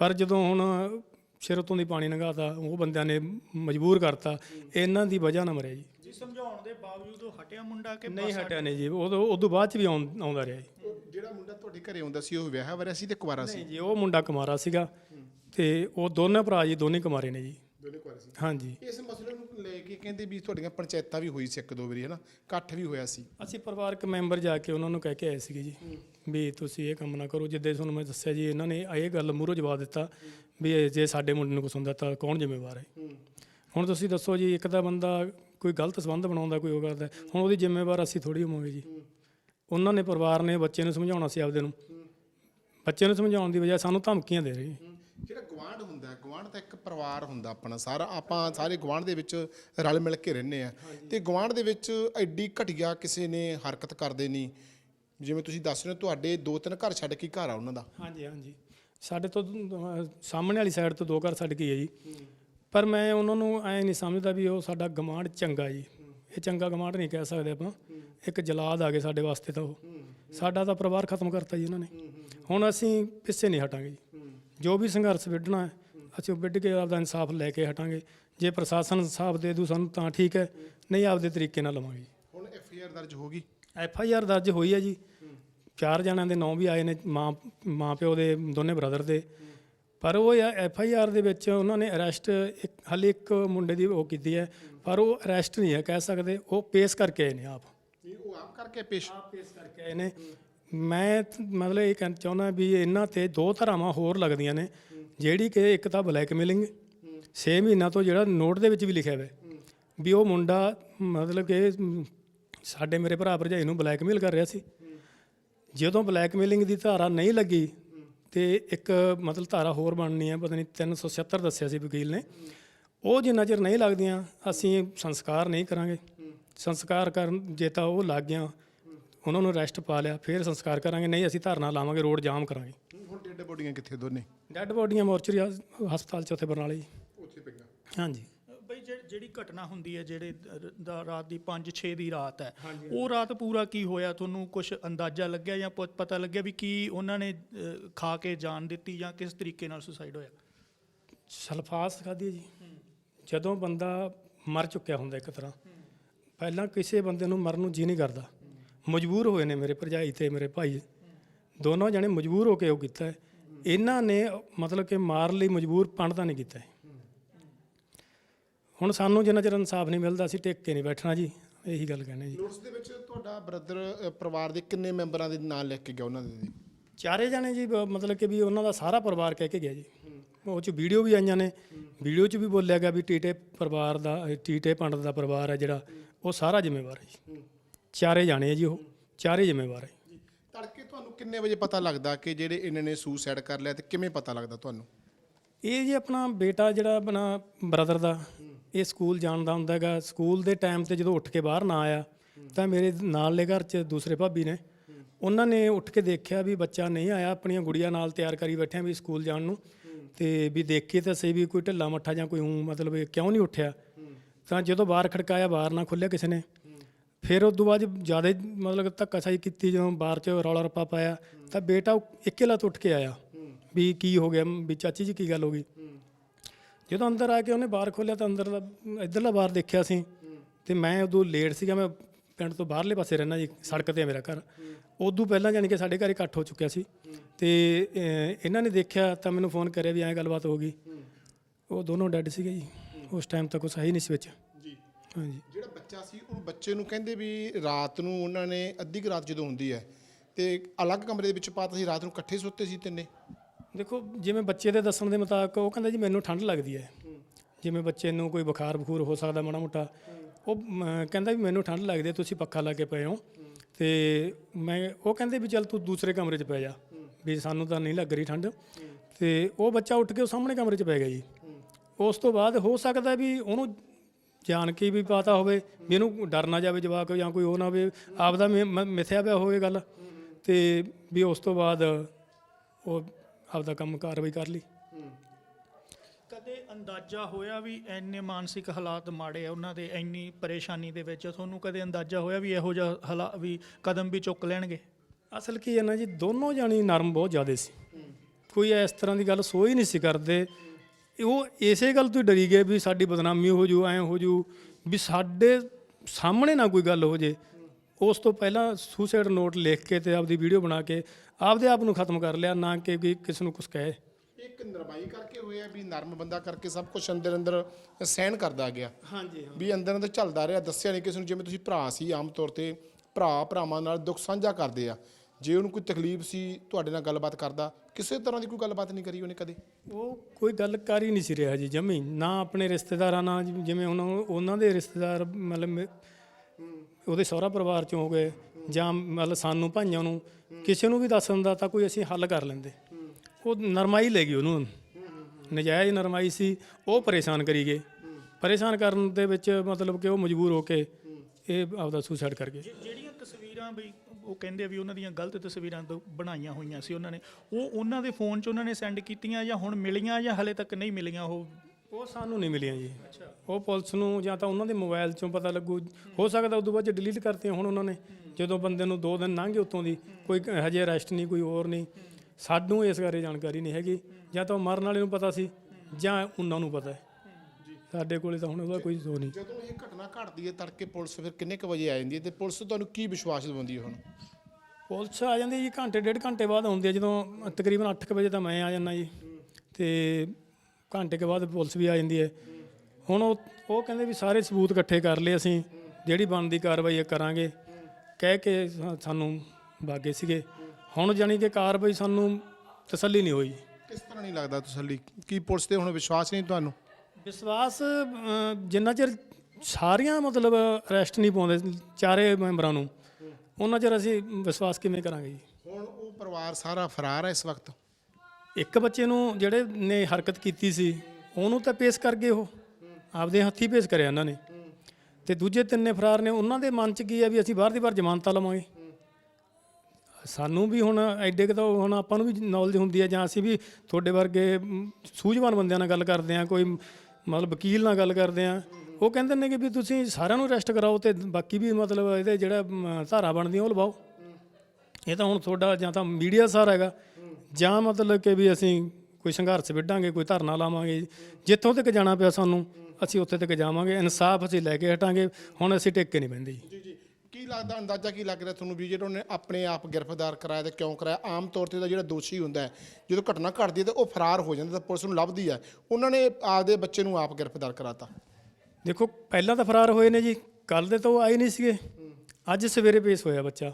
ਪਰ ਜਦੋਂ ਹੁਣ ਸਿਰ ਤੋਂ ਦੀ ਪਾਣੀ ਲੰਘਾਤਾ ਉਹ ਬੰਦਿਆਂ ਨੇ ਮਜਬੂਰ ਕਰਤਾ। ਇਹਨਾਂ ਦੀ ਵਜ੍ਹਾ ਨਾਲ ਮਰਿਆ ਜੀ। ਜੀ ਸਮਝਾਉਣ ਦੇ ਬਾਵਜੂਦ ਉਹ ਹਟਿਆ ਮੁੰਡਾ ਕਿ ਨਹੀਂ ਹਟਿਆ ਨਹੀਂ ਜੀ ਉਦੋਂ ਉਦੋਂ ਬਾਅਦ ਚ ਵੀ ਆਉਂ- ਆਉਂਦਾ ਰਿਹਾ ਜੀ। ਉਹ ਜਿਹੜਾ ਮੁੰਡਾ ਤੁਹਾਡੇ ਘਰੇ ਆਉਂਦਾ ਸੀ ਉਹ ਵਿਆਹ ਵਰਿਆ ਸੀ ਤੇ ਕੁਵਾਰਾ ਸੀ? ਨਹੀਂ ਜੀ ਉਹ ਮੁੰਡਾ ਕੁਮਾਰਾ ਸੀਗਾ ਤੇ ਉਹ ਦੋਨੇ ਭਰਾ ਜੀ ਦੋਨੇ ਕੁਮਾਰੇ ਨੇ ਜੀ। ਦੋਨੇ ਕੁਵਾਰੇ ਸੀ? ਹਾਂਜੀ। ਇਸ ਮਸਲੇ ਨੂੰ ਲੈ ਕੇ ਕਹਿੰਦੇ ਵੀ ਤੁਹਾਡੀਆਂ ਪੰਚਾਇਤਾਂ ਵੀ ਹੋਈ ਸੀ ਇੱਕ ਦੋ ਵਾਰੀ ਹਨਾ? ਇਕੱਠ ਵੀ ਹੋਇਆ ਸੀ। ਅਸੀਂ ਪਰਿਵਾਰਕ ਮੈਂਬਰ ਜਾ ਕੇ ਉਹਨਾਂ ਨੂੰ ਕਹਿ ਕੇ ਆਏ ਸੀਗੇ ਜੀ ਵੀ ਤੁਸੀਂ ਇਹ ਕੰਮ ਨਾ ਕਰੋ ਜਿੱਦੇ ਤੁਹਾਨੂੰ ਮੈਂ ਦੱਸਿਆ ਜੀ ਇਹਨਾਂ ਨੇ ਇਹ ਗੱਲ ਮੂਹਰੋਂ ਜਵਾਬ ਦਿੱਤਾ ਵੀ ਇਹ ਜੇ ਸਾਡੇ ਮੁੰਡੇ ਨੂੰ ਕੁਛ ਹੁੰਦਾ ਤਾਂ ਕੌਣ ਜ਼ਿੰਮੇਵਾਰ ਹੈ? ਹੁਣ ਤੁਸੀਂ ਦੱਸੋ ਜੀ ਇੱਕ ਤਾਂ ਬੰਦਾ ਕੋਈ ਗਲਤ ਸੰਬੰਧ ਬਣਾਉਂਦਾ ਕੋਈ ਉਹ ਕਰਦਾ ਹੁਣ ਉਹਦੀ ਜ਼ਿੰਮੇਵਾਰ ਅਸੀਂ ਥੋੜੀ ਹੋਵਾਂਗੇ ਜੀ। ਉਹਨਾਂ ਨੇ ਪਰਿਵਾਰ ਨੇ ਬੱਚੇ ਨੂੰ ਸਮਝਾਉਣਾ ਸੀ ਆਪਦੇ ਨੂੰ। ਬੱਚੇ ਨੂੰ ਸਮਝਾਉਣ ਦੀ ਬਜਾਏ ਸਾਨੂੰ ਧਮਕੀਆਂ ਦੇ ਰਹੇ। ਜਿਹੜਾ ਗਵਾਂਢ ਹੁੰਦਾ ਗਵਾਂਢ ਤਾਂ ਇੱਕ ਪਰਿਵਾਰ ਹੁੰਦਾ ਆਪਣਾ ਸਾਰਾ। ਆਪਾਂ ਸਾਰੇ ਗਵਾਂਢ ਦੇ ਵਿੱਚ ਰਲ ਮਿਲ ਕੇ ਰਹਿੰਦੇ ਆ ਤੇ ਗਵਾਂਢ ਦੇ ਵਿੱਚ ਐਡੀ ਘਟੀਆ ਕਿਸੇ ਨੇ ਹਰਕਤ ਕਰਦੇ ਨਹੀਂ। ਜਿਵੇਂ ਤੁਸੀਂ ਦੱਸ ਰਹੇ ਹੋ ਤੁਹਾਡੇ ਦੋ ਤਿੰਨ ਘਰ ਛੱਡ ਕੇ ਘਰ ਆ ਉਹਨਾਂ ਦਾ। ਹਾਂਜੀ ਹਾਂਜੀ। ਸਾਡੇ ਤੋਂ ਅਹ, ਸਾਹਮਣੇ ਵਾਲੀ ਸਾਈਡ ਤੋਂ ਦੋ ਘਰ ਛੱਡ ਗਈ ਹੈ ਜੀ। ਪਰ ਮੈਂ ਉਹਨਾਂ ਨੂੰ ਐ ਨਹੀਂ ਸਮਝਦਾ ਵੀ ਉਹ ਸਾਡਾ ਗਮਾਂਡ ਚੰਗਾ ਜੀ। ਇਹ ਚੰਗਾ ਗਮਾਂਡ ਨਹੀਂ ਕਹਿ ਸਕਦੇ ਆਪਾਂ। ਇੱਕ ਜਲਾਦ ਆ ਗਏ ਸਾਡੇ ਵਾਸਤੇ ਤਾਂ ਉਹ। ਸਾਡਾ ਤਾਂ ਪਰਿਵਾਰ ਖਤਮ ਕਰਤਾ ਜੀ ਉਹਨਾਂ ਨੇ। ਹੁਣ ਅਸੀਂ ਪਿੱਛੇ ਨਹੀਂ ਹਟਾਂਗੇ ਜੀ। ਜੋ ਵੀ ਸੰਘਰਸ਼ ਵਿੱਢਣਾ ਹੈ ਅਸੀਂ ਉਹ ਵਿੱਢ ਕੇ ਆਪਦਾ ਇਨਸਾਫ ਲੈ ਕੇ ਹਟਾਂਗੇ। ਜੇ ਪ੍ਰਸ਼ਾਸਨ ਇਨਸਾਫ ਦੇ ਦੂ ਸਾਨੂੰ ਤਾਂ ਠੀਕ ਹੈ ਨਹੀਂ ਆਪਦੇ ਤਰੀਕੇ ਨਾਲ ਲਵਾਂਗੇ ਹੁਣ ਐਫ ਆਈ ਆਰ ਦਰਜ ਹੋ ਗਈ। ਐਫ ਆਈ ਆਰ ਦਰਜ ਹੋਈ ਹੈ ਜੀ। ਚਾਰ ਜਣਿਆਂ ਦੇ ਨਾਂ ਵੀ ਆਏ ਨੇ ਮਾਂ ਮਾਂ ਪਿਓ ਦੇ ਦੋਨੇ ਬ੍ਰਦਰ ਦੇ। ਪਰ ਉਹ ਐਫ ਆਈ ਆਰ ਦੇ ਵਿੱਚ ਉਹਨਾਂ ਨੇ ਅਰੈਸਟ ਇੱਕ ਹਾਲੇ ਇੱਕ ਮੁੰਡੇ ਦੀ ਉਹ ਕੀਤੀ ਹੈ ਪਰ ਉਹ ਅਰੈਸਟ ਨਹੀਂ ਹੈ ਕਹਿ ਸਕਦੇ ਉਹ ਪੇਸ਼ ਕਰਕੇ ਆਏ ਨੇ ਆਪ। ਉਹ ਆਪ ਕਰਕੇ ਪੇਸ਼? ਆਪ ਪੇਸ਼ ਕਰਕੇ ਆਏ ਨੇ। ਮੈਂ ਮਤਲਬ ਇਹ ਕਹਿਣਾ ਚਾਹੁੰਦਾ ਵੀ ਇਹਨਾਂ ਤੇ ਦੋ ਧਾਰਾਵਾਂ ਹੋਰ ਲੱਗਦੀਆਂ ਨੇ ਜਿਹੜੀ ਕਿ ਇੱਕ ਤਾਂ ਬਲੈਕਮੇਲਿੰਗ 6 ਮਹੀਨਾ ਤੋਂ ਜਿਹੜਾ ਨੋਟ ਦੇ ਵਿੱਚ ਵੀ ਲਿਖਿਆ ਹੋਇਆ। ਵੀ ਉਹ ਮੁੰਡਾ ਮਤਲਬ ਕਿ ਸਾਡੇ ਮੇਰੇ ਭਰਾ ਭਰਜਾਈ ਨੂੰ ਬਲੈਕਮੇਲ ਕਰ ਰਿਹਾ ਸੀ। ਜਦੋਂ ਬਲੈਕਮੇਲਿੰਗ ਦੀ ਧਾਰਾ ਨਹੀਂ ਲੱਗੀ ਤੇ ਇੱਕ ਮਤਲਬ ਧਾਰਾ ਹੋਰ ਬਣਨੀ ਹੈ ਪਤਾ ਨਹੀਂ 376 ਦੱਸਿਆ ਸੀ ਵਕੀਲ ਨੇ ਉਹ ਜਿੰਨਾ ਚਿਰ ਨਹੀਂ ਲੱਗਦੀਆਂ ਅਸੀਂ ਸੰਸਕਾਰ ਨਹੀਂ ਕਰਾਂਗੇ। ਸੰਸਕਾਰ ਕਰਨ ਜੇ ਤਾਂ ਉਹ ਲੱਗ ਗਿਆ ਉਹਨਾਂ ਨੂੰ ਅਰੈਸਟ ਪਾ ਲਿਆ ਫਿਰ ਸੰਸਕਾਰ ਕਰਾਂਗੇ ਨਹੀਂ ਅਸੀਂ ਧਰਨਾ ਲਾਵਾਂਗੇ ਰੋਡ ਜਾਮ ਕਰਾਂਗੇ। ਹੁਣ ਡੈਡ ਬੋਡੀਆਂ ਕਿੱਥੇ ਦੋਨੇ? ਡੈੱਡ ਬੋਡੀਆਂ ਮੋਰਚਰੀ ਹਸ- ਹਸਪਤਾਲ ਚ ਉੱਥੇ ਬਰਨਾਲੇ ਜੀ। ਉੱਥੇ ਪਈਆਂ। ਹਾਂਜੀ। ਜਿਹੜੀ ਘਟਨਾ ਹੁੰਦੀ ਹੈ ਜਿਹੜੇ ਰ- ਦਾ ਰਾਤ ਦੀ 5-6 ਦੀ ਰਾਤ ਹੈ ਉਹ ਰਾਤ ਪੂਰਾ ਕੀ ਹੋਇਆ? ਤੁਹਾਨੂੰ ਕੁਝ ਅੰਦਾਜ਼ਾ ਲੱਗਿਆ ਜਾਂ ਪ- ਪਤਾ ਲੱਗਿਆ ਵੀ ਕੀ ਉਹਨਾਂ ਨੇ ਅ, ਖਾ ਕੇ ਜਾਨ ਦਿੱਤੀ ਜਾਂ ਕਿਸ ਤਰੀਕੇ ਨਾਲ ਸੁਸਾਈਡ ਹੋਇਆ? ਸਲਫਾਸ ਖਾਦੀ ਜੀ। ਜਦੋਂ ਬੰਦਾ ਮਰ ਚੁੱਕਿਆ ਹੁੰਦਾ ਇੱਕ ਤਰ੍ਹਾਂ ਪਹਿਲਾਂ ਕਿਸੇ ਬੰਦੇ ਨੂੰ ਮਰਨ ਨੂੰ ਜੀ ਨਹੀਂ ਕਰਦਾ। ਮਜਬੂਰ ਹੋਏ ਨੇ ਮੇਰੇ ਭਰਜਾਈ ਤੇ ਮੇਰੇ ਭਾਈ। ਦੋਨੋਂ ਜਣੇ ਮਜਬੂਰ ਹੋ ਕੇ ਉਹ ਕੀਤਾ ਹੈ। ਇਹਨਾਂ ਨੇ ਮਤਲਬ ਕਿ ਮਾਰ ਲਈ ਮਜਬੂਰ ਪੰਡਤਾਂ ਨੇ ਕੀਤਾ ਹੈ। ਹੁਣ ਸਾਨੂੰ ਜਿੰਨਾ ਚਿਰ ਇਨਸਾਫ ਨਹੀਂ ਮਿਲਦਾ ਅਸੀਂ ਟਿਕ ਕੇ ਨਹੀਂ ਬੈਠਣਾ ਜੀ। ਇਹੀ ਗੱਲ ਕਹਿੰਦੇ ਜੀ। ਨੋਟਿਸ ਦੇ ਵਿੱਚ ਤੁਹਾਡਾ ਬ੍ਰਦਰ ਪਰਿਵਾਰ ਦੇ ਕਿੰਨੇ ਮੈਂਬਰਾਂ ਦੇ ਨਾਂ ਲਿਖ ਕੇ ਗਿਆ ਉਹਨਾਂ ਦੇ ਚਾਰੇ ਜਣੇ ਜੀ ਬ- ਮਤਲਬ ਕਿ ਵੀ ਉਹਨਾਂ ਦਾ ਸਾਰਾ ਪਰਿਵਾਰ ਕਹਿ ਕੇ ਗਿਆ ਜੀ। ਉਹ ਚ ਵੀਡੀਓ ਵੀ ਆਈਆਂ ਨੇ। ਵੀਡੀਓ ਚ ਵੀ ਬੋਲਿਆ ਗਿਆ ਵੀ ਟੀਟੇ ਪਰਿਵਾਰ ਦਾ ਟੀਟੇ ਪੰਡਤ ਦਾ ਪਰਿਵਾਰ ਹੈ ਜਿਹੜਾ ਉਹ ਸਾਰਾ ਜ਼ਿੰਮੇਵਾਰ ਹੈ ਜੀ। ਚਾਰੇ ਜਾਣੇ ਆ ਜੀ ਉਹ। ਚਾਰੇ ਜ਼ਿੰਮੇਵਾਰ ਹੈ। ਤੜਕੇ ਤੁਹਾਨੂੰ ਕਿੰਨੇ ਵਜੇ ਪਤਾ ਲੱਗਦਾ ਕਿ ਜਿਹੜੇ ਇਹਨਾਂ ਨੇ ਸੁਸਾਈਡ ਕਰ ਲਿਆ ਤੇ ਕਿਵੇਂ ਪਤਾ ਲੱਗਦਾ ਤੁਹਾਨੂੰ? ਇਹ ਜੀ ਆਪਣਾ ਬੇਟਾ ਜਿਹੜਾ ਆਪਣਾ ਬ੍ਰਦਰ ਦਾ ਇਹ ਸਕੂਲ ਜਾਣ ਦਾ ਹੁੰਦਾ ਹੈਗਾ। ਸਕੂਲ ਦੇ ਟਾਈਮ ਤੇ ਜਦੋਂ ਉੱਠ ਕੇ ਬਾਹਰ ਨਾ ਆਇਆ, ਤਾਂ ਮੇਰੇ ਨਾਲਲੇ ਘਰ 'ਚ ਦੂਸਰੇ ਭਾਬੀ ਨੇ, ਉਹਨਾਂ ਨੇ ਉੱਠ ਕੇ ਦੇਖਿਆ ਵੀ ਬੱਚਾ ਨਹੀਂ ਆਇਆ, ਆਪਣੀਆਂ ਗੁੜੀਆਂ ਨਾਲ ਤਿਆਰ ਕਰੀ ਬੈਠੇ ਆ ਵੀ ਸਕੂਲ ਜਾਣ ਨੂੰ। ਤੇ ਵੀ ਦੇਖੀ ਤਾਂ ਸਹੀ ਵੀ ਕੋਈ ਢਿੱਲਾ ਮੱਠਾ ਜਾਂ ਕੋਈ ਹੂੰ ਮਤਲਬ ਕਿਉਂ ਨਹੀਂ ਉੱਠਿਆ? ਤਾਂ ਜਦੋਂ ਬਾਹਰ ਖੜਕਾਇਆ, ਬਾਹਰ ਨਾ ਖੁੱਲਿਆ ਕਿਸੇ ਨੇ, ਫਿਰ ਉਸ ਤੋਂ ਬਾਅਦ ਜ਼ਿਆਦਾ ਮਤਲਬ ਧੱਕਾਸ਼ਾਹੀ ਕੀਤੀ ਜਦੋਂ ਬਾਹਰ 'ਚ ਰੌਲਾ ਰੱਪਾ ਪਾਇਆ, ਤਾਂ ਬੇਟਾ ਇੱਕੇ ਲੱਤ ਉੱਠ ਕੇ ਆਇਆ। ਵੀ ਕੀ ਹੋ ਗਿਆ? ਵੀ ਚਾਚੀ ਜੀ ਕੀ ਗੱਲ ਹੋ ਗਈ? ਜਦੋਂ ਅੰਦਰ ਆ ਕੇ ਉਹਨੇ ਬਾਹਰ ਖੋਲ੍ਹਿਆ ਤਾਂ ਅੰਦਰ ਦਾ ਇੱਧਰਲਾ ਬਾਹਰ ਦੇਖਿਆ ਸੀ ਤੇ ਮੈਂ ਉਦੋਂ ਲੇਟ ਸੀਗਾ ਮੈਂ ਪਿੰਡ ਤੋਂ ਬਾਹਰਲੇ ਪਾਸੇ ਰਹਿਣਾ ਜੀ ਸੜਕ ਤੇ ਆ ਮੇਰਾ ਘਰ। ਉਦੋਂ ਪਹਿਲਾਂ ਜਾਣੀ ਕਿ ਸਾਡੇ ਘਰ ਇਕੱਠ ਹੋ ਚੁੱਕਿਆ ਸੀ। ਤੇ ਇਹਨਾਂ ਨੇ ਦੇਖਿਆ ਤਾਂ ਮੈਨੂੰ ਫੋਨ ਕਰਿਆ ਵੀ ਐਂ ਗੱਲਬਾਤ ਹੋ ਗਈ। ਉਹ ਦੋਨੋਂ ਡੈੱਡ ਸੀਗੇ ਜੀ। ਉਸ ਟਾਈਮ ਤੱਕ ਉਹ ਸਹੀ ਨਹੀਂ ਸੀ ਵਿੱਚ। ਜੀ। ਹਾਂਜੀ। ਜਿਹੜਾ ਬੱਚਾ ਸੀ ਉਹ ਬੱਚੇ ਨੂੰ ਕਹਿੰਦੇ ਵੀ ਰਾਤ ਨੂੰ ਉਹਨਾਂ ਨੇ ਅੱਧੀ ਰਾਤ ਜਦੋਂ ਹੁੰਦੀ ਹੈ ਤੇ ਅਲੱਗ ਕਮਰੇ ਦੇ ਵਿੱਚ ਪਾਤਾ ਸੀ ਰਾਤ ਨੂੰ ਇਕੱਠੇ ਸੁੱਤੇ ਸੀ ਤਿੰਨੇ? ਦੇਖੋ ਜਿਵੇਂ ਬੱਚੇ ਦੇ ਦੱਸਣ ਦੇ ਮੁਤਾਬਕ ਉਹ ਕਹਿੰਦਾ ਜੀ ਮੈਨੂੰ ਠੰਡ ਲੱਗਦੀ ਹੈ। ਜਿਵੇਂ ਬੱਚੇ ਨੂੰ ਕੋਈ ਬੁਖਾਰ ਬਖੂਰ ਹੋ ਸਕਦਾ ਮਾੜਾ ਮੋਟਾ ਉਹ ਮ, ਕਹਿੰਦਾ ਵੀ ਮੈਨੂੰ ਠੰਡ ਲੱਗਦੀ ਹੈ ਤੁਸੀਂ ਪੱਖਾ ਲਾ ਕੇ ਪਏ ਹੋ। ਤੇ ਮੈਂ ਉਹ ਕਹਿੰਦੇ ਵੀ ਚੱਲ ਤੂੰ ਦੂਸਰੇ ਕਮਰੇ 'ਚ ਪੈ ਜਾ ਵੀ ਸਾਨੂੰ ਤਾਂ ਨਹੀਂ ਲੱਗ ਰਹੀ ਠੰਡ ਤੇ ਉਹ ਬੱਚਾ ਉੱਠ ਕੇ ਉਹ ਸਾਹਮਣੇ ਕਮਰੇ 'ਚ ਪੈ ਗਿਆ ਜੀ। ਉਸ ਤੋਂ ਬਾਅਦ ਹੋ ਸਕਦਾ ਵੀ ਉਹਨੂੰ ਜਾਣ ਕੇ ਵੀ ਪਤਾ ਹੋਵੇ ਵੀ ਇਹਨੂੰ ਡਰ ਨਾ ਜਾਵੇ ਜਵਾਕ ਜਾਂ ਕੋਈ ਉਹ ਨਾ ਹੋਵੇ ਆਪਦਾ ਮਿ- ਮ- ਮਿਥਿਆ ਪਿਆ ਹੋਵੇ ਗੱਲ। ਤੇ ਵੀ ਉਸ ਤੋਂ ਬਾਅਦ ਉਹ ਆਪਦਾ ਕੰਮ ਕਾਰਵਾਈ ਕਰ ਲਈ। ਕਦੇ ਅੰਦਾਜ਼ਾ ਹੋਇਆ ਵੀ ਇੰਨੇ ਮਾਨਸਿਕ ਹਾਲਾਤ ਮਾੜੇ ਆ ਉਹਨਾਂ ਦੇ ਇੰਨੀ ਪਰੇਸ਼ਾਨੀ ਦੇ ਵਿੱਚ? ਤੁਹਾਨੂੰ ਕਦੇ ਅੰਦਾਜ਼ਾ ਹੋਇਆ ਵੀ ਇਹੋ ਜਿਹਾ ਹਾਲਾ ਵੀ ਕਦਮ ਵੀ ਚੁੱਕ ਲੈਣਗੇ? ਅਸਲ ਕੀ ਹੈ ਨਾ ਜੀ ਦੋਨੋਂ ਜਾਣੀ ਨਰਮ ਬਹੁਤ ਜ਼ਿਆਦਾ ਸੀ। ਕੋਈ ਇਸ ਤਰ੍ਹਾਂ ਦੀ ਗੱਲ ਸੋਚ ਹੀ ਨਹੀਂ ਸੀ ਕਰਦੇ। ਉਹ ਇਸੇ ਗੱਲ ਤੋਂ ਡਰੀ ਗਏ ਵੀ ਸਾਡੀ ਬਦਨਾਮੀ ਹੋ ਜੂ ਐ ਹੋ ਜੂ ਵੀ ਸਾਡੇ ਸਾਹਮਣੇ ਨਾ ਕੋਈ ਗੱਲ ਹੋ ਜੇ। ਉਸ ਤੋਂ ਪਹਿਲਾਂ ਸੁਸਾਈਡ ਨੋਟ ਲਿਖ ਕੇ ਤੇ ਆਪਦੀ ਵੀਡੀਓ ਬਣਾ ਕੇ ਆਪਦੇ ਆਪ ਨੂੰ ਖਤਮ ਕਰ ਲਿਆ ਨਾ ਕਿ ਵੀ ਕਿਸੇ ਨੂੰ ਕੁਝ ਕਹੇ। ਇੱਕ ਨਰਮਾਈ ਕਰਕੇ ਹੋਇਆ ਵੀ ਨਰਮ ਬੰਦਾ ਕਰਕੇ ਸਭ ਕੁਝ ਅੰਦਰ ਅੰਦਰ ਸਹਿਣ ਕਰਦਾ ਗਿਆ। ਹਾਂਜੀ ਵੀ ਅੰਦਰ ਅੰਦਰ ਚੱਲਦਾ ਰਿਹਾ ਦੱਸਿਆ ਨਹੀਂ ਕਿਸੇ ਨੂੰ ਜਿਵੇਂ ਤੁਸੀਂ ਭਰਾ ਸੀ ਆਮ ਤੌਰ ਤੇ ਭਰਾ ਭਰਾਵਾਂ ਨਾਲ ਦੁੱਖ ਸਾਂਝਾ ਕਰਦੇ ਆ। ਜੇ ਉਹਨੂੰ ਕੋਈ ਤਕਲੀਫ ਸੀ ਤੁਹਾਡੇ ਨਾਲ ਗੱਲਬਾਤ ਕਰਦਾ ਕਿਸੇ ਤਰ੍ਹਾਂ ਦੀ ਕੋਈ ਗੱਲਬਾਤ ਨਹੀਂ ਕਰੀ ਉਹਨੇ ਕਦੇ? ਉਹ ਕੋਈ ਗੱਲ ਕਰ ਹੀ ਨਹੀਂ ਸੀ ਰਿਹਾ ਜੀ ਜਮੀ। ਨਾ ਆਪਣੇ ਰਿਸ਼ਤੇਦਾਰਾਂ ਨਾਲ ਜਿਵੇਂ ਹੁਣ ਉਹ- ਉਹਨਾਂ ਦੇ ਰਿਸ਼ਤੇਦਾਰ ਮਤਲਬ ਉਹਦੇ ਸਹੁਰਾ ਪਰਿਵਾਰ ਚੋਂ ਹੋ ਗਏ। ਜਾਂ ਮਤਲਬ ਸਾਨੂੰ ਭਾਈਆਂ ਨੂੰ ਕਿਸੇ ਨੂੰ ਵੀ ਦੱਸ ਦਿੰਦਾ ਤਾਂ ਕੋਈ ਅਸੀਂ ਹੱਲ ਕਰ ਲੈਂਦੇ। ਉਹ ਨਰਮਾਈ ਲੈ ਗਈ ਉਹਨੂੰ। ਨਜਾਇਜ਼ ਨਰਮਾਈ ਸੀ, ਉਹ ਪਰੇਸ਼ਾਨ ਕਰੀ ਗਏ। ਪਰੇਸ਼ਾਨ ਕਰਨ ਦੇ ਵਿੱਚ ਮਤਲਬ ਕਿ ਉਹ ਮਜਬੂਰ ਹੋ ਕੇ ਇਹ ਆਪਦਾ ਸੁਸਾਈਡ ਕਰ ਗਏ। ਜਿਹੜੀਆਂ ਤਸਵੀਰਾਂ ਬਈ ਉਹ ਕਹਿੰਦੇ ਵੀ ਉਹਨਾਂ ਦੀਆਂ ਗਲਤ ਤਸਵੀਰਾਂ ਤੋਂ ਬਣਾਈਆਂ ਹੋਈਆਂ ਸੀ ਉਹਨਾਂ ਨੇ, ਉਹ ਉਹਨਾਂ ਦੇ ਫੋਨ 'ਚ ਉਹਨਾਂ ਨੇ ਸੈਂਡ ਕੀਤੀਆਂ ਜਾਂ ਹੁਣ ਮਿਲੀਆਂ ਜਾਂ ਹਲੇ ਤੱਕ ਨਹੀਂ ਮਿਲੀਆਂ ਉਹ ਉਹ ਸਾਨੂੰ ਨਹੀਂ ਮਿਲੀਆਂ ਜੀ। ਉਹ ਪੁਲਿਸ ਨੂੰ ਜਾਂ ਤਾਂ ਉਹਨਾਂ ਦੇ ਮੋਬਾਈਲ ਚੋਂ ਪਤਾ ਲੱਗੂ। ਹੋ ਸਕਦਾ ਉਦੋਂ ਬਾਅਦ ਡਿਲੀਟ ਕਰਤੀਆਂ ਹੁਣ ਉਹਨਾਂ ਨੇ ਜਦੋਂ ਬੰਦੇ ਨੂੰ ਦੋ ਦਿਨ ਲੰਘ ਗਏ ਉਤੋਂ ਦੀ ਕੋਈ ਹਜੇ ਅਰੈਸਟ ਨਹੀਂ ਕੋਈ ਹੋਰ ਨਹੀਂ। ਸਾਨੂੰ ਇਸ ਬਾਰੇ ਜਾਣਕਾਰੀ ਨਹੀਂ ਹੈਗੀ। ਜਾਂ ਤਾਂ ਉਹ ਮਰਨ ਵਾਲੇ ਨੂੰ ਪਤਾ ਸੀ ਜਾਂ ਉਹਨਾਂ ਨੂੰ ਪਤਾ ਹੈ। ਸਾਡੇ ਕੋਲੇ ਤਾਂ ਹੁਣ ਉਹਦਾ ਕੋਈ ਸੋ ਨਹੀਂ। ਜਦੋਂ ਇਹ ਘਟਨਾ ਘਟਦੀ ਹੈ ਤੜਕੇ ਪੁਲਿਸ ਫਿਰ ਕਿੰਨੇ ਕੁ ਵਜੇ ਆ ਜਾਂਦੀ ਹੈ ਤੇ ਪੁਲਿਸ ਤੁਹਾਨੂੰ ਕੀ ਵਿਸ਼ਵਾਸ ਦਿਵਾਉਂਦੀ ਹੈ ਹੁਣ? ਪੁਲਿਸ ਆ ਜਾਂਦੀ ਜੀ ਘੰਟੇ ਡੇਢ ਘੰਟੇ ਬਾਅਦ ਆਉਂਦੀ ਹੈ। ਜਦੋਂ ਤਕਰੀਬਨ 8 ਵਜੇ ਤਾਂ ਮੈਂ ਆ ਜਾਂਦਾ ਜੀ। ਤੇ ਘੰਟੇ ਕੇ ਬਾਅਦ ਪੁਲਿਸ ਵੀ ਆ ਜਾਂਦੀ ਹੈ। ਹੁਣ ਉਹ ਉਹ ਕਹਿੰਦੇ ਵੀ ਸਾਰੇ ਸਬੂਤ ਇਕੱਠੇ ਕਰ ਲਏ ਅਸੀਂ ਜਿਹੜੀ ਬਣਦੀ ਕਾਰਵਾਈ ਇਹ ਕਰਾਂਗੇ। ਕਹਿ ਕੇ ਸਾ- ਸਾਨੂੰ ਬਾਗੇ ਸੀਗੇ। ਹੁਣ ਜਾਣੀ ਕਿ ਕਾਰਵਾਈ ਸਾਨੂੰ ਤਸੱਲੀ ਨਹੀਂ ਹੋਈ। ਕਿਸ ਤਰ੍ਹਾਂ ਨਹੀਂ ਲੱਗਦਾ ਤਸੱਲੀ? ਕੀ ਪੁਲਿਸ ਤੇ ਹੁਣ ਵਿਸ਼ਵਾਸ ਨਹੀਂ ਤੁਹਾਨੂੰ? ਵਿਸ਼ਵਾਸ ਅ, ਜਿੰਨਾ ਚਿਰ ਸਾਰੀਆਂ ਮਤਲਬ ਅਰੈਸਟ ਨਹੀਂ ਪਾਉਂਦੇ ਚਾਰੇ ਮੈਂਬਰਾਂ ਨੂੰ ਉਹਨਾਂ ਚਿਰ ਅਸੀਂ ਵਿਸ਼ਵਾਸ ਕਿਵੇਂ ਕਰਾਂਗੇ ਜੀ? ਹੁਣ ਉਹ ਪਰਿਵਾਰ ਸਾਰਾ ਫਰਾਰ ਹੈ ਇਸ ਵਕਤ? ਇੱਕ ਬੱਚੇ ਨੂੰ ਜਿਹੜੇ ਨੇ ਹਰਕਤ ਕੀਤੀ ਸੀ, ਉਹਨੂੰ ਤਾਂ ਪੇਸ਼ ਕਰ ਗਏ ਉਹ। ਆਪਦੇ ਹੱਥੀ ਪੇਸ਼ ਕਰਿਆ ਉਹਨਾਂ ਨੇ। ਤੇ ਦੂਜੇ ਤਿੰਨੇ ਫਰਾਰ ਨੇ, ਉਹਨਾਂ ਦੇ ਮਨ 'ਚ ਕੀ ਹੈ ਵੀ ਅਸੀਂ ਬਾਹਰ ਦੀ ਬਾਹਰ ਜ਼ਮਾਨਤਾਂ ਲਵਾਂਗੇ? ਸਾਨੂੰ ਵੀ ਹੁਣ ਐਡੇ ਕੁ ਤਾਂ ਹੁਣ ਆਪਾਂ ਨੂੰ ਵੀ ਨੌਲੇਜ ਹੁੰਦੀ ਹੈ ਜਾਂ ਅਸੀਂ ਵੀ ਤੁਹਾਡੇ ਵਰਗੇ ਸੂਝਵਾਨ ਬੰਦਿਆਂ ਨਾਲ ਗੱਲ ਕਰਦੇ ਆ, ਕੋਈ ਮਤਲਬ ਵਕੀਲ ਨਾਲ ਗੱਲ ਕਰਦੇ ਆ। ਉਹ ਕਹਿੰਦੇ ਨੇ ਕਿ ਵੀ ਤੁਸੀਂ ਸਾਰਿਆਂ ਨੂੰ ਅਰੈਸਟ ਕਰਾਓ ਤੇ ਬਾਕੀ ਵੀ ਮਤਲਬ ਇਹਦੇ ਜਿਹੜਾ ਧਾਰਾ ਬਣਦੀਆਂ ਉਹ ਲਵਾਓ। ਇਹ ਤਾਂ ਹੁਣ ਤੁਹਾਡਾ ਜਾਂ ਤਾਂ ਮੀਡੀਆ ਸਾਰ ਹੈਗਾ। ਜਾਂ ਮਤਲਬ ਕਿ ਵੀ ਅਸੀਂ ਕੋਈ ਸੰਘਰਸ਼ ਵਿੱਢਾਂਗੇ ਕੋਈ ਧਰਨਾ ਲਾਵਾਂਗੇ ਜਿੱਥੋਂ ਤੱਕ ਜਾਣਾ ਪਿਆ ਸਾਨੂੰ ਅਸੀਂ ਉੱਥੇ ਤੱਕ ਜਾਵਾਂਗੇ ਇਨਸਾਫ ਅਸੀਂ ਲੈ ਕੇ ਹਟਾਂਗੇ ਹੁਣ ਅਸੀਂ ਟਿਕ ਕੇ ਨਹੀਂ ਬਹਿੰਦੇ ਜੀ ਜੀ। ਕੀ ਲੱਗਦਾ ਅੰਦਾਜ਼ਾ ਕੀ ਲੱਗ ਰਿਹਾ ਤੁਹਾਨੂੰ ਵੀ ਜਿਹੜਾ ਉਹਨੇ ਆਪਣੇ ਆਪ ਗ੍ਰਿਫਤਾਰ ਕਰਾਇਆ ਤੇ ਕਿਉਂ ਕਰਾਇਆ? ਆਮ ਤੌਰ ਤੇ ਤਾਂ ਜਿਹੜਾ ਦੋਸ਼ੀ ਹੁੰਦਾ ਹੈ ਜਦੋਂ ਘਟਨਾ ਘਟਦੀ ਹੈ ਤਾਂ ਉਹ ਫਰਾਰ ਹੋ ਜਾਂਦਾ ਤਾਂ ਪੁਲਿਸ ਨੂੰ ਲੱਭਦੀ ਹੈ। ਉਹਨਾਂ ਨੇ ਆਪਦੇ ਬੱਚੇ ਨੂੰ ਆਪ ਗ੍ਰਿਫਤਾਰ ਕਰਾਤਾ। ਦੇਖੋ ਪਹਿਲਾਂ ਤਾਂ ਫਰਾਰ ਹੋਏ ਨੇ ਜੀ ਕੱਲ ਦੇ ਤਾਂ ਉਹ ਆਏ ਨਹੀਂ ਸੀਗੇ। ਅੱਜ ਸਵੇਰੇ ਪੇਸ਼ ਹੋਇਆ ਬੱਚਾ।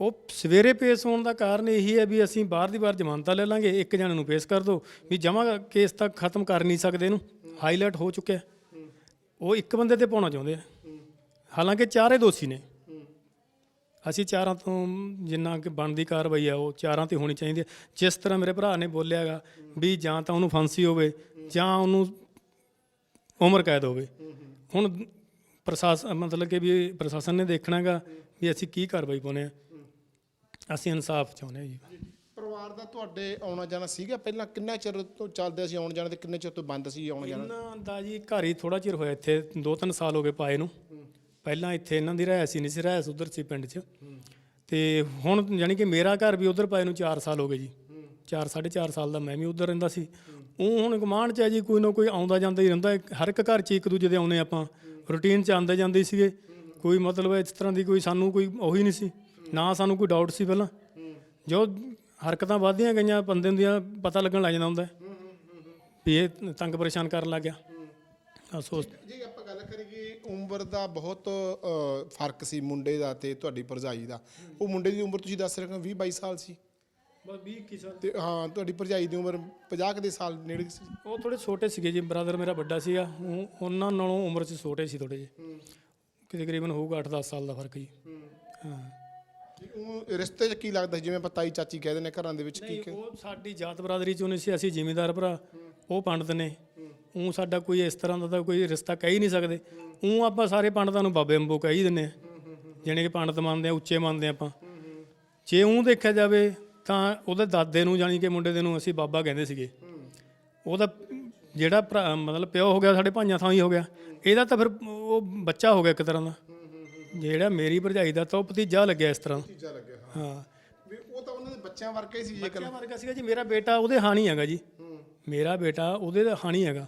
ਉਹ ਸਵੇਰੇ ਪੇਸ਼ ਹੋਣ ਦਾ ਕਾਰਨ ਇਹੀ ਹੈ ਵੀ ਅਸੀਂ ਬਾਹਰ ਦੀ ਬਾਹਰ ਜ਼ਮਾਨਤਾਂ ਲੈ ਲਾਂਗੇ, ਇੱਕ ਜਣੇ ਨੂੰ ਪੇਸ਼ ਕਰ ਦਿਓ ਵੀ ਜਮਾ ਕੇਸ ਤੱਕ ਖਤਮ ਕਰ ਨਹੀਂ ਸਕਦੇ ਇਹਨੂੰ ਹਾਈਲਾਈਟ ਹੋ ਚੁੱਕਿਆ ਉਹ ਇੱਕ ਬੰਦੇ ਤੇ ਪਾਉਣਾ ਚਾਹੁੰਦੇ ਆ। ਹਾਲਾਂਕਿ ਚਾਰੇ ਦੋਸ਼ੀ ਨੇ। ਅਸੀਂ ਚਾਰਾਂ ਤੋਂ ਜਿੰਨਾ ਕਿ ਬਣਦੀ ਕਾਰਵਾਈ ਆ, ਉਹ ਚਾਰਾਂ ਤੇ ਹੋਣੀ ਚਾਹੀਦੀ ਹੈ। ਜਿਸ ਤਰ੍ਹਾਂ ਮੇਰੇ ਭਰਾ ਨੇ ਬੋਲਿਆਗਾ ਵੀ ਜਾਂ ਤਾਂ ਉਹਨੂੰ ਫਾਂਸੀ ਹੋਵੇ ਜਾਂ ਉਹਨੂੰ ਉਮਰ ਕੈਦ ਹੋਵੇ। ਹੁਣ ਪ੍ਰਸ਼ਾਸਨ ਮਤਲਬ ਕਿ ਵੀ ਪ੍ਰਸ਼ਾਸਨ ਨੇ ਦੇਖਣਾਗਾ ਵੀ ਅਸੀਂ ਕੀ ਕਾਰਵਾਈ ਪਾਉਨੇ ਆ। ਅਸੀਂ ਇਨਸਾਫ ਚਾਹੁੰਦੇ ਹਾਂ ਜੀ। ਪਰਿਵਾਰ ਦਾ ਤੁਹਾਡੇ ਆਉਣਾ ਜਾਣਾ ਸੀਗਾ? ਪਹਿਲਾਂ ਕਿੰਨਾ ਚਿਰ ਤੋਂ ਚੱਲਦੇ ਸੀ ਆਉਣ ਜਾਣਾ ਤੇ ਕਿੰਨੇ ਚਿਰ ਤੋਂ ਬੰਦ ਸੀ ਆਉਣ ਜਾਣਾ? ਇਹਨਾਂ ਦਾ ਜੀ ਘਰ ਹੀ ਥੋੜਾ ਚਿਰ ਹੋਇਆ ਇੱਥੇ 2-3 ਸਾਲ ਹੋ ਗਏ ਪਾਏ ਨੂੰ। ਪਹਿਲਾਂ ਇੱਥੇ ਇਹਨਾਂ ਦੀ ਰਹਿਸ ਹੀ ਨਹੀਂ ਸੀ ਰਹਿਸ ਉਧਰ ਸੀ ਪਿੰਡ 'ਚ। ਤੇ ਹੁਣ ਯਾਨੀ ਕਿ ਮੇਰਾ ਘਰ ਵੀ ਉਧਰ ਪਾਏ ਨੂੰ 4 ਸਾਲ ਹੋ ਗਏ ਜੀ। 4 4.5 ਸਾਲ ਦਾ ਮੈਂ ਵੀ ਉਧਰ ਰਹਿੰਦਾ ਸੀ। ਉਹ ਹੁਣ ਗਮਾਨ ਚ ਹੈ ਜੀ ਕੋਈ ਨਾ ਕੋਈ ਆਉਂਦਾ ਜਾਂਦਾ ਹੀ ਰਹਿੰਦਾ। ਹਰ ਇੱਕ ਘਰ 'ਚ ਇੱਕ ਦੂਜੇ ਦੇ ਆਉਨੇ ਆਪਾਂ। ਰੁਟੀਨ 'ਚ ਆਉਂਦੇ ਜਾਂਦੇ ਸੀਗੇ। ਕੋਈ ਮਤਲਬ ਇਸ ਤਰ੍ਹਾਂ ਦੀ ਕੋਈ ਸਾਨੂੰ ਕੋਈ ਉਹੀ ਨਹੀਂ ਸੀ। ਨਾ ਸਾਨੂੰ ਕੋਈ ਡਾਊਟ ਸੀ ਪਹਿਲਾਂ। ਜੋ ਹਰਕਤਾਂ ਵੱਧਦੀਆਂ ਗਈਆਂ ਬੰਦੇ ਦੀਆਂ ਪਤਾ ਲੱਗਣ ਲੱਗ ਜਾਂਦਾ ਹੁੰਦਾ ਹੈ ਵੀ ਇਹ ਤੰਗ ਪਰੇਸ਼ਾਨ ਕਰਨ ਲੱਗ ਗਿਆ। ਸੋਚ ਜੇ ਆਪਾਂ ਗੱਲ ਕਰੀਏ ਉਮਰ ਦਾ ਬਹੁਤ ਫ਼ਰਕ ਸੀ ਮੁੰਡੇ ਦਾ ਤੇ ਤੁਹਾਡੀ ਭਰਜਾਈ ਦਾ। ਉਹ ਮੁੰਡੇ ਦੀ ਉਮਰ ਤੁਸੀਂ ਦੱਸ ਰਹੇ ਹੋ 20 22 ਸਾਲ ਸੀ। ਬਸ 20 21 ਸਾਲ। ਤੇ ਹਾਂ ਤੁਹਾਡੀ ਭਰਜਾਈ ਦੀ ਉਮਰ 50 ਕੁ ਦੇ ਸਾਲ ਨੇੜੇ ਸੀ। ਉਹ ਥੋੜੇ ਛੋਟੇ ਸੀਗੇ ਜੀ ਬ੍ਰਦਰ ਮੇਰਾ ਵੱਡਾ ਸੀਗਾ। ਉਹ- ਉਹਨਾਂ ਨਾਲੋਂ ਉਮਰ 'ਚ ਛੋਟੇ ਸੀ ਥੋੜੇ ਜਿਹੇ। ਕਿ ਤਕਰੀਬਨ ਹੋਊਗਾ 8-10 ਸਾਲ ਦਾ ਫ਼ਰਕ ਜੀ। ਹਾਂ। ਉਹ ਰਿਸ਼ਤੇ 'ਚ ਕੀ ਲੱਗਦਾ? ਜਿਵੇਂ ਆਪਾਂ ਤਾਈ ਚਾਚੀ ਕਹਿੰਦੇ ਨੇ ਘਰਾਂ ਦੇ ਵਿੱਚ ਕੀ ਨਹੀਂ ਉਹ ਸਾਡੀ ਜਾਤ ਬਰਾਦਰੀ ਚੋਂ ਨਹੀਂ ਸੀ ਅਸੀਂ ਜ਼ਿਮੀਂਦਾਰ ਭਰਾ। ਉਹ ਪੰਡਤ ਨੇ। ਉਹ ਸਾਡਾ ਕੋਈ ਇਸ ਤਰ੍ਹਾਂ ਦਾ ਤਾਂ ਕੋਈ ਰਿਸ਼ਤਾ ਕਹਿ ਹੀ ਨਹੀਂ ਸਕਦੇ। ਉਹ ਆਪਾਂ ਸਾਰੇ ਪੰਡਤਾਂ ਨੂੰ ਬਾਬੇ ਅੰਬੋ ਕਹਿ ਹੀ ਦਿੰਨੇ ਆ ਜਿਹਨੇ ਕਿ ਪੰਡਤ ਮੰਨਦੇ ਆ ਉੱਚੇ ਮੰਨਦੇ ਆ ਆਪਾਂ। ਜੇ ਉਹ ਦੇਖਿਆ ਜਾਵੇ ਤਾਂ ਉਹਦੇ ਦਾਦੇ ਨੂੰ ਜਾਨੀ ਕਿ ਮੁੰਡੇ ਦੇ ਨੂੰ ਅਸੀਂ ਬਾਬਾ ਕਹਿੰਦੇ ਸੀਗੇ। ਉਹਦਾ ਜਿਹੜਾ ਭਰਾ ਮਤਲਬ ਪਿਓ ਹੋ ਗਿਆ ਸਾਡੇ ਭਾਈਆਂ ਥਾਂ ਹੀ ਹੋ ਗਿਆ। ਇਹਦਾ ਤਾਂ ਫਿਰ ਉਹ ਬੱਚਾ ਹੋ ਗਿਆ ਇੱਕ ਤਰ੍ਹਾਂ ਦਾ। ਜਿਹੜਾ ਮੇਰੀ ਭਰਜਾਈ ਦਾ ਤਾਂ ਉਹ ਭਤੀਜਾ ਲੱਗਿਆ ਇਸ ਤਰ੍ਹਾਂ। ਚੀਜ਼ਾਂ ਲੱਗਿਆ ਹਾਂ। ਵੀ ਉਹ ਤਾਂ ਉਹਨਾਂ ਦੇ ਬੱਚਿਆਂ ਵਰਗਾ ਹੀ ਸੀ ਜੇ ਬੱਚਿਆਂ ਵਰਗਾ ਸੀਗਾ ਜੀ ਮੇਰਾ ਬੇਟਾ ਉਹਦੇ ਹਾਣੀ ਹੈਗਾ ਜੀ। ਮੇਰਾ ਬੇਟਾ ਉਹਦੇ ਦਾ ਹਾਣੀ ਹੈਗਾ।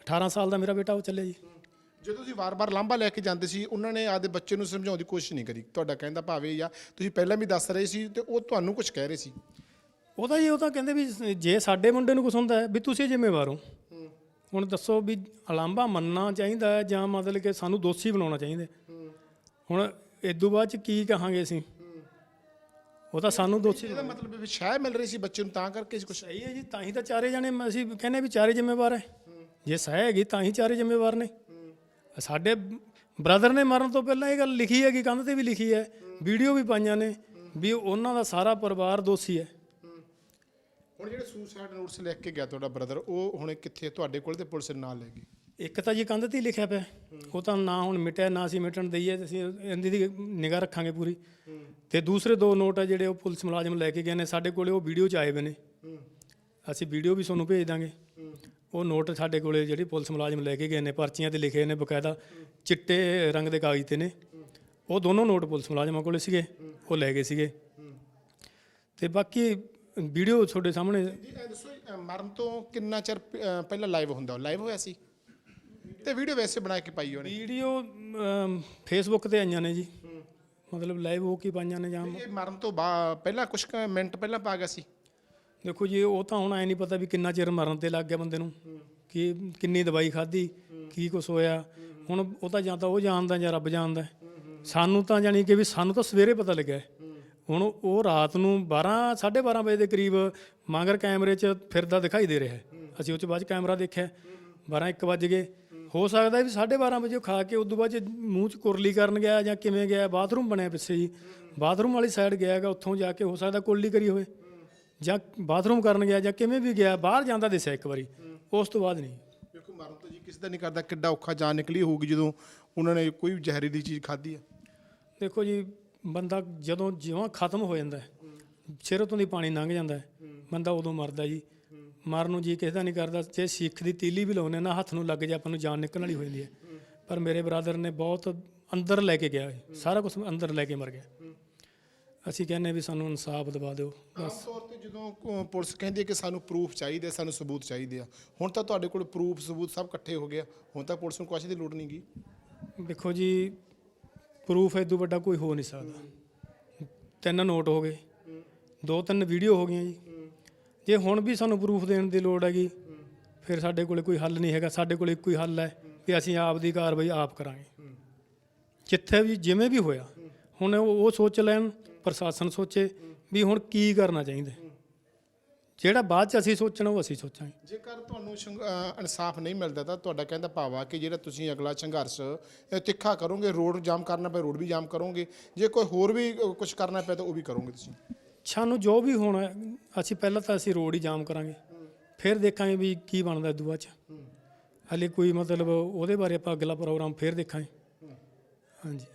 18 ਸਾਲ ਦਾ ਮੇਰਾ ਬੇਟਾ ਉਹ ਚੱਲਿਆ ਜੀ। ਜਦੋਂ ਤੁਸੀਂ ਵਾਰ-ਵਾਰ ਲਾਂਭਾ ਲੈ ਕੇ ਜਾਂਦੇ ਸੀ ਉਹਨਾਂ ਨੇ ਆਪਦੇ ਬੱਚੇ ਨੂੰ ਸਮਝਾਉਣ ਦੀ ਕੋਸ਼ਿਸ਼ ਨਹੀਂ ਕਰੀ। ਤੁਹਾਡਾ ਕਹਿੰਦਾ ਭਾਵੇਂ ਜਾਂ ਤੁਸੀਂ ਪਹਿਲਾਂ ਵੀ ਦੱਸ ਰਹੇ ਸੀ ਤੇ ਉਹ ਤੁਹਾਨੂੰ ਕੁਝ ਕਹਿ ਰਹੇ ਸੀ। ਉਹਦਾ ਜੀ ਉਹ ਤਾਂ ਕਹਿੰਦੇ ਵੀ ਸ- ਜੇ ਸਾਡੇ ਮੁੰਡੇ ਨੂੰ ਕੁਝ ਹੁੰਦਾ ਹੈ ਵੀ ਤੁਸੀਂ ਜ਼ਿੰਮੇਵਾਰ ਹੋ। ਹੁਣ ਦੱਸੋ ਵੀ ਅਲਾਂਭਾ ਮੰਨਣਾ ਚਾਹੀਦਾ ਹੈ ਜਾਂ ਮਤਲਬ ਕਿ ਸਾਨੂੰ ਦੋਸ਼ੀ ਬਣਾਉਣਾ ਚਾਹੀਦਾ ਹੈ? ਹੁਣ ਇਦੋਂ ਬਾਅਦ ਚ ਕੀ ਕਹਾਂਗੇ ਅਸੀਂ? ਉਹ ਤਾਂ ਸਾਨੂੰ ਦੋਸ਼ੀ ਇਹਦਾ ਮਤਲਬ ਵੀ ਸ਼ਾਇਦ ਮਿਲ ਰਹੀ ਸੀ ਬੱਚੇ ਨੂੰ ਤਾਂ ਕਰਕੇ ਕੁਝ ਸਹੀ ਹੈ ਜੀ ਤਾਂ ਹੀ ਤਾਂ ਚਾਰੇ ਜਣੇ ਅਸੀਂ ਕਹਿੰਦੇ ਵੀ ਚਾਰੇ ਜ਼ਿੰਮੇਵਾਰ ਹੈ। ਜੇ ਸਹਿ ਹੈਗੀ ਤਾਂ ਹੀ ਚਾਰੇ ਜ਼ਿੰਮੇਵਾਰ ਨੇ। ਸਾਡੇ ਬ੍ਰਦਰ ਨੇ ਮਰਨ ਤੋਂ ਪਹਿਲਾਂ ਇਹ ਗੱਲ ਲਿਖੀ ਹੈ ਕਿ ਕੰਧ ਤੇ ਵੀ ਲਿਖੀ ਹੈ। ਵੀਡੀਓ ਵੀ ਪਾਈਆਂ ਨੇ ਵੀ ਉਹਨਾਂ ਦਾ ਸਾਰਾ ਪਰਿਵਾਰ ਦੋਸ਼ੀ ਹੈ। ਹੁਣ ਜਿਹੜੇ ਸੁਸਾਈਡ ਨੋਟਸ ਲਿਖ ਕੇ ਗਿਆ ਤੁਹਾਡਾ ਬ੍ਰਦਰ ਉਹ ਹੁਣ ਕਿੱਥੇ ਤੁਹਾਡੇ ਕੋਲ ਤੇ ਪੁਲਿਸ ਨਾਲ ਲੈ ਗਈ ਇੱਕ ਤਾਂ ਜੀ ਕੰਧ ਤੇ ਹੀ ਲਿਖਿਆ ਪਿਆ ਉਹ ਤਾਂ ਨਾ ਹੁਣ ਮਿਟਿਆ ਨਾ ਅਸੀਂ ਮਿਟਣ ਦਈਏ ਅਸੀਂ ਇਹਦੀ ਦੀ ਨਿਗਾਹ ਰੱਖਾਂਗੇ ਪੂਰੀ। ਤੇ ਦੂਸਰੇ ਦੋ ਨੋਟ ਆ ਜਿਹੜੇ ਉਹ ਪੁਲਿਸ ਮੁਲਾਜ਼ਮ ਲੈ ਕੇ ਗਏ ਨੇ ਸਾਡੇ ਕੋਲੇ ਉਹ ਵੀਡੀਓ ਚ ਆਏ ਹੋਏ ਨੇ। ਅਸੀਂ ਵੀਡੀਓ ਵੀ ਤੁਹਾਨੂੰ ਭੇਜ ਦਾਂਗੇ। ਉਹ ਨੋਟ ਸਾਡੇ ਕੋਲੇ ਜਿਹੜੀ ਪੁਲਿਸ ਮੁਲਾਜ਼ਮ ਲੈ ਕੇ ਗਏ ਨੇ ਪਰਚੀਆਂ ਤੇ ਲਿਖੇ ਨੇ ਬਕਾਇਦਾ ਚਿੱਟੇ ਰੰਗ ਦੇ ਕਾਗਜ਼ ਤੇ ਨੇ। ਉਹ ਦੋਨੋਂ ਨੋਟ ਪੁਲਿਸ ਮੁਲਾਜ਼ਮਾਂ ਕੋਲੇ ਸੀਗੇ ਉਹ ਲੈ ਗਏ ਸੀਗੇ। ਤੇ ਬਾਕੀ ਵੀਡੀਓ ਤੁਹਾਡੇ ਸਾਹਮਣੇ ਜੀ ਇਹ ਦੱਸੋ ਅ, ਮਰਨ ਤੋਂ ਕਿੰਨਾ ਚਿਰ ਪ- ਅ, ਪਹਿਲਾਂ ਲਾਈਵ ਹੁੰਦਾ? ਲਾਈਵ ਹੋਇਆ ਸੀ? ਤੇ ਵੀਡੀਓ ਵੈਸੇ ਬਣਾ ਕੇ ਪਾਈ ਉਹਨੇ ਵੀਡੀਓ ਫੇਸਬੁੱਕ ਤੇ ਆਈਆਂ ਨੇ ਜੀ। ਮਤਲਬ ਲਾਈਵ ਹੋ ਕੇ ਪਾਈਆਂ ਨੇ ਜਾਂ ਇਹ ਮਰਨ ਤੋਂ ਬਾਅਦ ਪਹਿਲਾਂ ਕੁਝ ਮਿੰਟ ਪਹਿਲਾਂ ਪਾ ਗਿਆ ਸੀ। ਦੇਖੋ ਜੀ ਉਹ ਤਾਂ ਹੁਣ ਐ ਨਹੀਂ ਪਤਾ ਵੀ ਕਿੰਨਾ ਚਿਰ ਮਰਨ ਤੇ ਲੱਗ ਗਿਆ ਬੰਦੇ ਨੂੰ। ਕਿ ਕਿੰਨੀ ਦਵਾਈ ਖਾਧੀ ਕੀ ਕੁਛ ਹੋਇਆ। ਹੁਣ ਉਹ ਤਾਂ ਜਾਂ ਤਾਂ ਉਹ ਜਾਣਦਾ ਜਾਂ ਰੱਬ ਜਾਣਦਾ ਸਾਨੂੰ ਤਾਂ ਜਾਣੀ ਕਿ ਵੀ ਸਾਨੂੰ ਤਾਂ ਸਵੇਰੇ ਪਤਾ ਲੱਗਿਆ ਹੈ। ਹੁਣ ਉਹ ਰਾਤ ਨੂੰ 12 12:30 ਵਜੇ ਦੇ ਕਰੀਬ ਮਾਂਗਰ ਕੈਮਰੇ 'ਚ ਫਿਰਦਾ ਦਿਖਾਈ ਦੇ ਰਿਹਾ ਹੈ। ਅਸੀਂ ਉਹ 'ਚ ਬਾਅਦ 'ਚ ਕੈਮਰਾ ਦੇਖਿਆ। 12 1 ਵੱਜ ਗਏ। ਹੋ ਸਕਦਾ ਵੀ 12:30 ਵਜੇ ਉਹ ਖਾ ਕੇ ਉਦੋਂ ਬਾਅਦ 'ਚ ਮੂੰਹ 'ਚ ਕੁਰਲੀ ਕਰਨ ਗਿਆ ਜਾਂ ਕਿਵੇਂ ਗਿਆ ਬਾਥਰੂਮ ਬਣਿਆ ਪਿੱਛੇ ਜੀ। ਬਾਥਰੂਮ ਵਾਲੀ ਸਾਈਡ ਗਿਆ ਹੈਗਾ ਉੱਥੋਂ ਜਾ ਕੇ ਹੋ ਸਕਦਾ ਕੁਰਲੀ ਕਰੀ ਹੋਵੇ। ਜਾਂ ਬਾਥਰੂਮ ਕਰਨ ਗਿਆ ਜਾਂ ਕਿਵੇਂ ਵੀ ਗਿਆ ਬਾਹਰ ਜਾਂਦਾ ਦਿਸਿਆ ਇੱਕ ਵਾਰੀ। ਉਸ ਤੋਂ ਬਾਅਦ ਨਹੀਂ। ਦੇਖੋ ਮਰਨ ਤੋਂ ਜੀ ਕਿਸੇ ਦਾ ਨਹੀਂ ਕਰਦਾ ਕਿੱਡਾ ਔਖਾ ਜਾਨ ਨਿਕਲੀ ਹੋਊਗੀ ਜਦੋਂ ਉਹਨਾਂ ਨੇ ਕੋਈ ਜ਼ਹਿਰੀਲੀ ਚੀਜ਼ ਖਾਧੀ ਆ। ਦੇਖੋ ਜੀ ਬੰਦਾ ਜਦੋਂ ਜਿਉਂ ਖਤਮ ਹੋ ਜਾਂਦਾ ਹੈ ਸਿਰ ਤੋਂ ਦੀ ਪਾਣੀ ਲੰਘ ਜਾਂਦਾ ਹੈ ਬੰਦਾ ਉਦੋਂ ਮਰਦਾ ਜੀ। ਮਰਨ ਨੂੰ ਜੀ ਕਿਸੇ ਦਾ ਨਹੀਂ ਕਰਦਾ ਜੇ ਸਿੱਖ ਦੀ ਤੀਲੀ ਵੀ ਲਾਉਨੇ ਨਾ ਹੱਥ ਨੂੰ ਲੱਗ ਜਾ ਆਪਾਂ ਨੂੰ ਜਾਨ ਨਿਕਲਣ ਵਾਲੀ ਹੋ ਜਾਂਦੀ ਹੈ। ਪਰ ਮੇਰੇ ਬ੍ਰਦਰ ਨੇ ਬਹੁਤ ਅੰਦਰ ਲੈ ਕੇ ਗਿਆ ਸਾਰਾ ਕੁਝ ਅੰਦਰ ਲੈ ਕੇ ਮਰ ਗਿਆ। ਅਸੀਂ ਕਹਿੰਨੇ ਵੀ ਸਾਨੂੰ ਇਨਸਾਫ ਦਿਵਾ ਦਿਓ ਆਮ ਤੌਰ ਤੇ ਜਦੋਂ ਪੁਲਿਸ ਕਹਿੰਦੀ ਹੈ ਕਿ ਸਾਨੂੰ ਪ੍ਰੂਫ ਚਾਹੀਦੇ ਸਾਨੂੰ ਸਬੂਤ ਚਾਹੀਦੇ ਆ ਹੁਣ ਤਾਂ ਤੁਹਾਡੇ ਕੋਲ ਪ੍ਰੂਫ ਸਬੂਤ ਸਭ ਇਕੱਠੇ ਹੋ ਗਿਆ ਹੁਣ ਤਾਂ ਪੁਲਿਸ ਨੂੰ ਕੁਛ ਦੀ ਲੋੜ ਨਹੀਂ ਗੀ। ਦੇਖੋ ਜੀ ਪ੍ਰੂਫ ਇਦੋਂ ਵੱਡਾ ਕੋਈ ਹੋ ਨਹੀਂ ਸਕਦਾ। ਤਿੰਨ ਨੋਟ ਹੋ ਗਏ ਦੋ ਤਿੰਨ ਵੀਡੀਓ ਹੋ ਗਈਆਂ ਜੀ। ਜੇ ਹੁਣ ਵੀ ਸਾਨੂੰ ਪ੍ਰੂਫ ਦੇਣ ਦੀ ਲੋੜ ਹੈਗੀ, ਫਿਰ ਸਾਡੇ ਕੋਲੇ ਕੋਈ ਹੱਲ ਨਹੀਂ ਹੈਗਾ, ਸਾਡੇ ਕੋਲੇ ਇੱਕੋ ਹੀ ਹੱਲ ਹੈ ਕਿ ਅਸੀਂ ਆਪ ਦੀ ਕਾਰਵਾਈ ਆਪ ਕਰਾਂਗੇ। ਜਿੱਥੇ ਵੀ ਜਿਵੇਂ ਵੀ ਹੋਇਆ, ਹੁਣ ਉਹ ਸੋਚ ਲੈਣ, ਪ੍ਰਸ਼ਾਸਨ ਸੋਚੇ ਵੀ ਹੁਣ ਕੀ ਕਰਨਾ ਚਾਹੀਦਾ। ਜਿਹੜਾ ਬਾਅਦ ਚ ਅਸੀਂ ਸੋਚਣਾ, ਉਹ ਅਸੀਂ ਸੋਚਾਂਗੇ। ਜੇਕਰ ਤੁਹਾਨੂੰ ਸੰਘ- ਇਨਸਾਫ ਨਹੀਂ ਮਿਲਦਾ ਤਾਂ ਤੁਹਾਡਾ ਕਹਿੰਦਾ ਭਾਵ ਕਿ ਜਿਹੜਾ ਤੁਸੀਂ ਅਗਲਾ ਸੰਘਰਸ਼ ਤਿੱਖਾ ਕਰੋਗੇ, ਰੋਡ ਜਾਮ ਕਰਨਾ ਪਏ, ਰੋਡ ਵੀ ਜਾਮ ਕਰੋਗੇ। ਜੇ ਕੋਈ ਹੋਰ ਵੀ ਕੁਝ ਕਰਨਾ ਪਿਆ ਤਾਂ ਉਹ ਵੀ ਕਰੋਗੇ ਤੁਸੀਂ। ਸਾਨੂੰ ਜੋ ਵੀ ਹੋਣਾ ਅਸੀਂ ਪਹਿਲਾਂ ਤਾਂ ਅਸੀਂ ਰੋਡ ਹੀ ਜਾਮ ਕਰਾਂਗੇ। ਫਿਰ ਦੇਖਾਂਗੇ ਵੀ ਕੀ ਬਣਦਾ ਇਦੋਂ ਬਾਅਦ ਚ। ਹਲੇ ਕੋਈ ਮਤਲਬ ਉਹਦੇ ਬਾਰੇ ਆਪਾਂ ਅਗਲਾ ਪ੍ਰੋਗਰਾਮ ਫਿਰ ਦੇਖਾਂਗੇ। ਹਾਂਜੀ।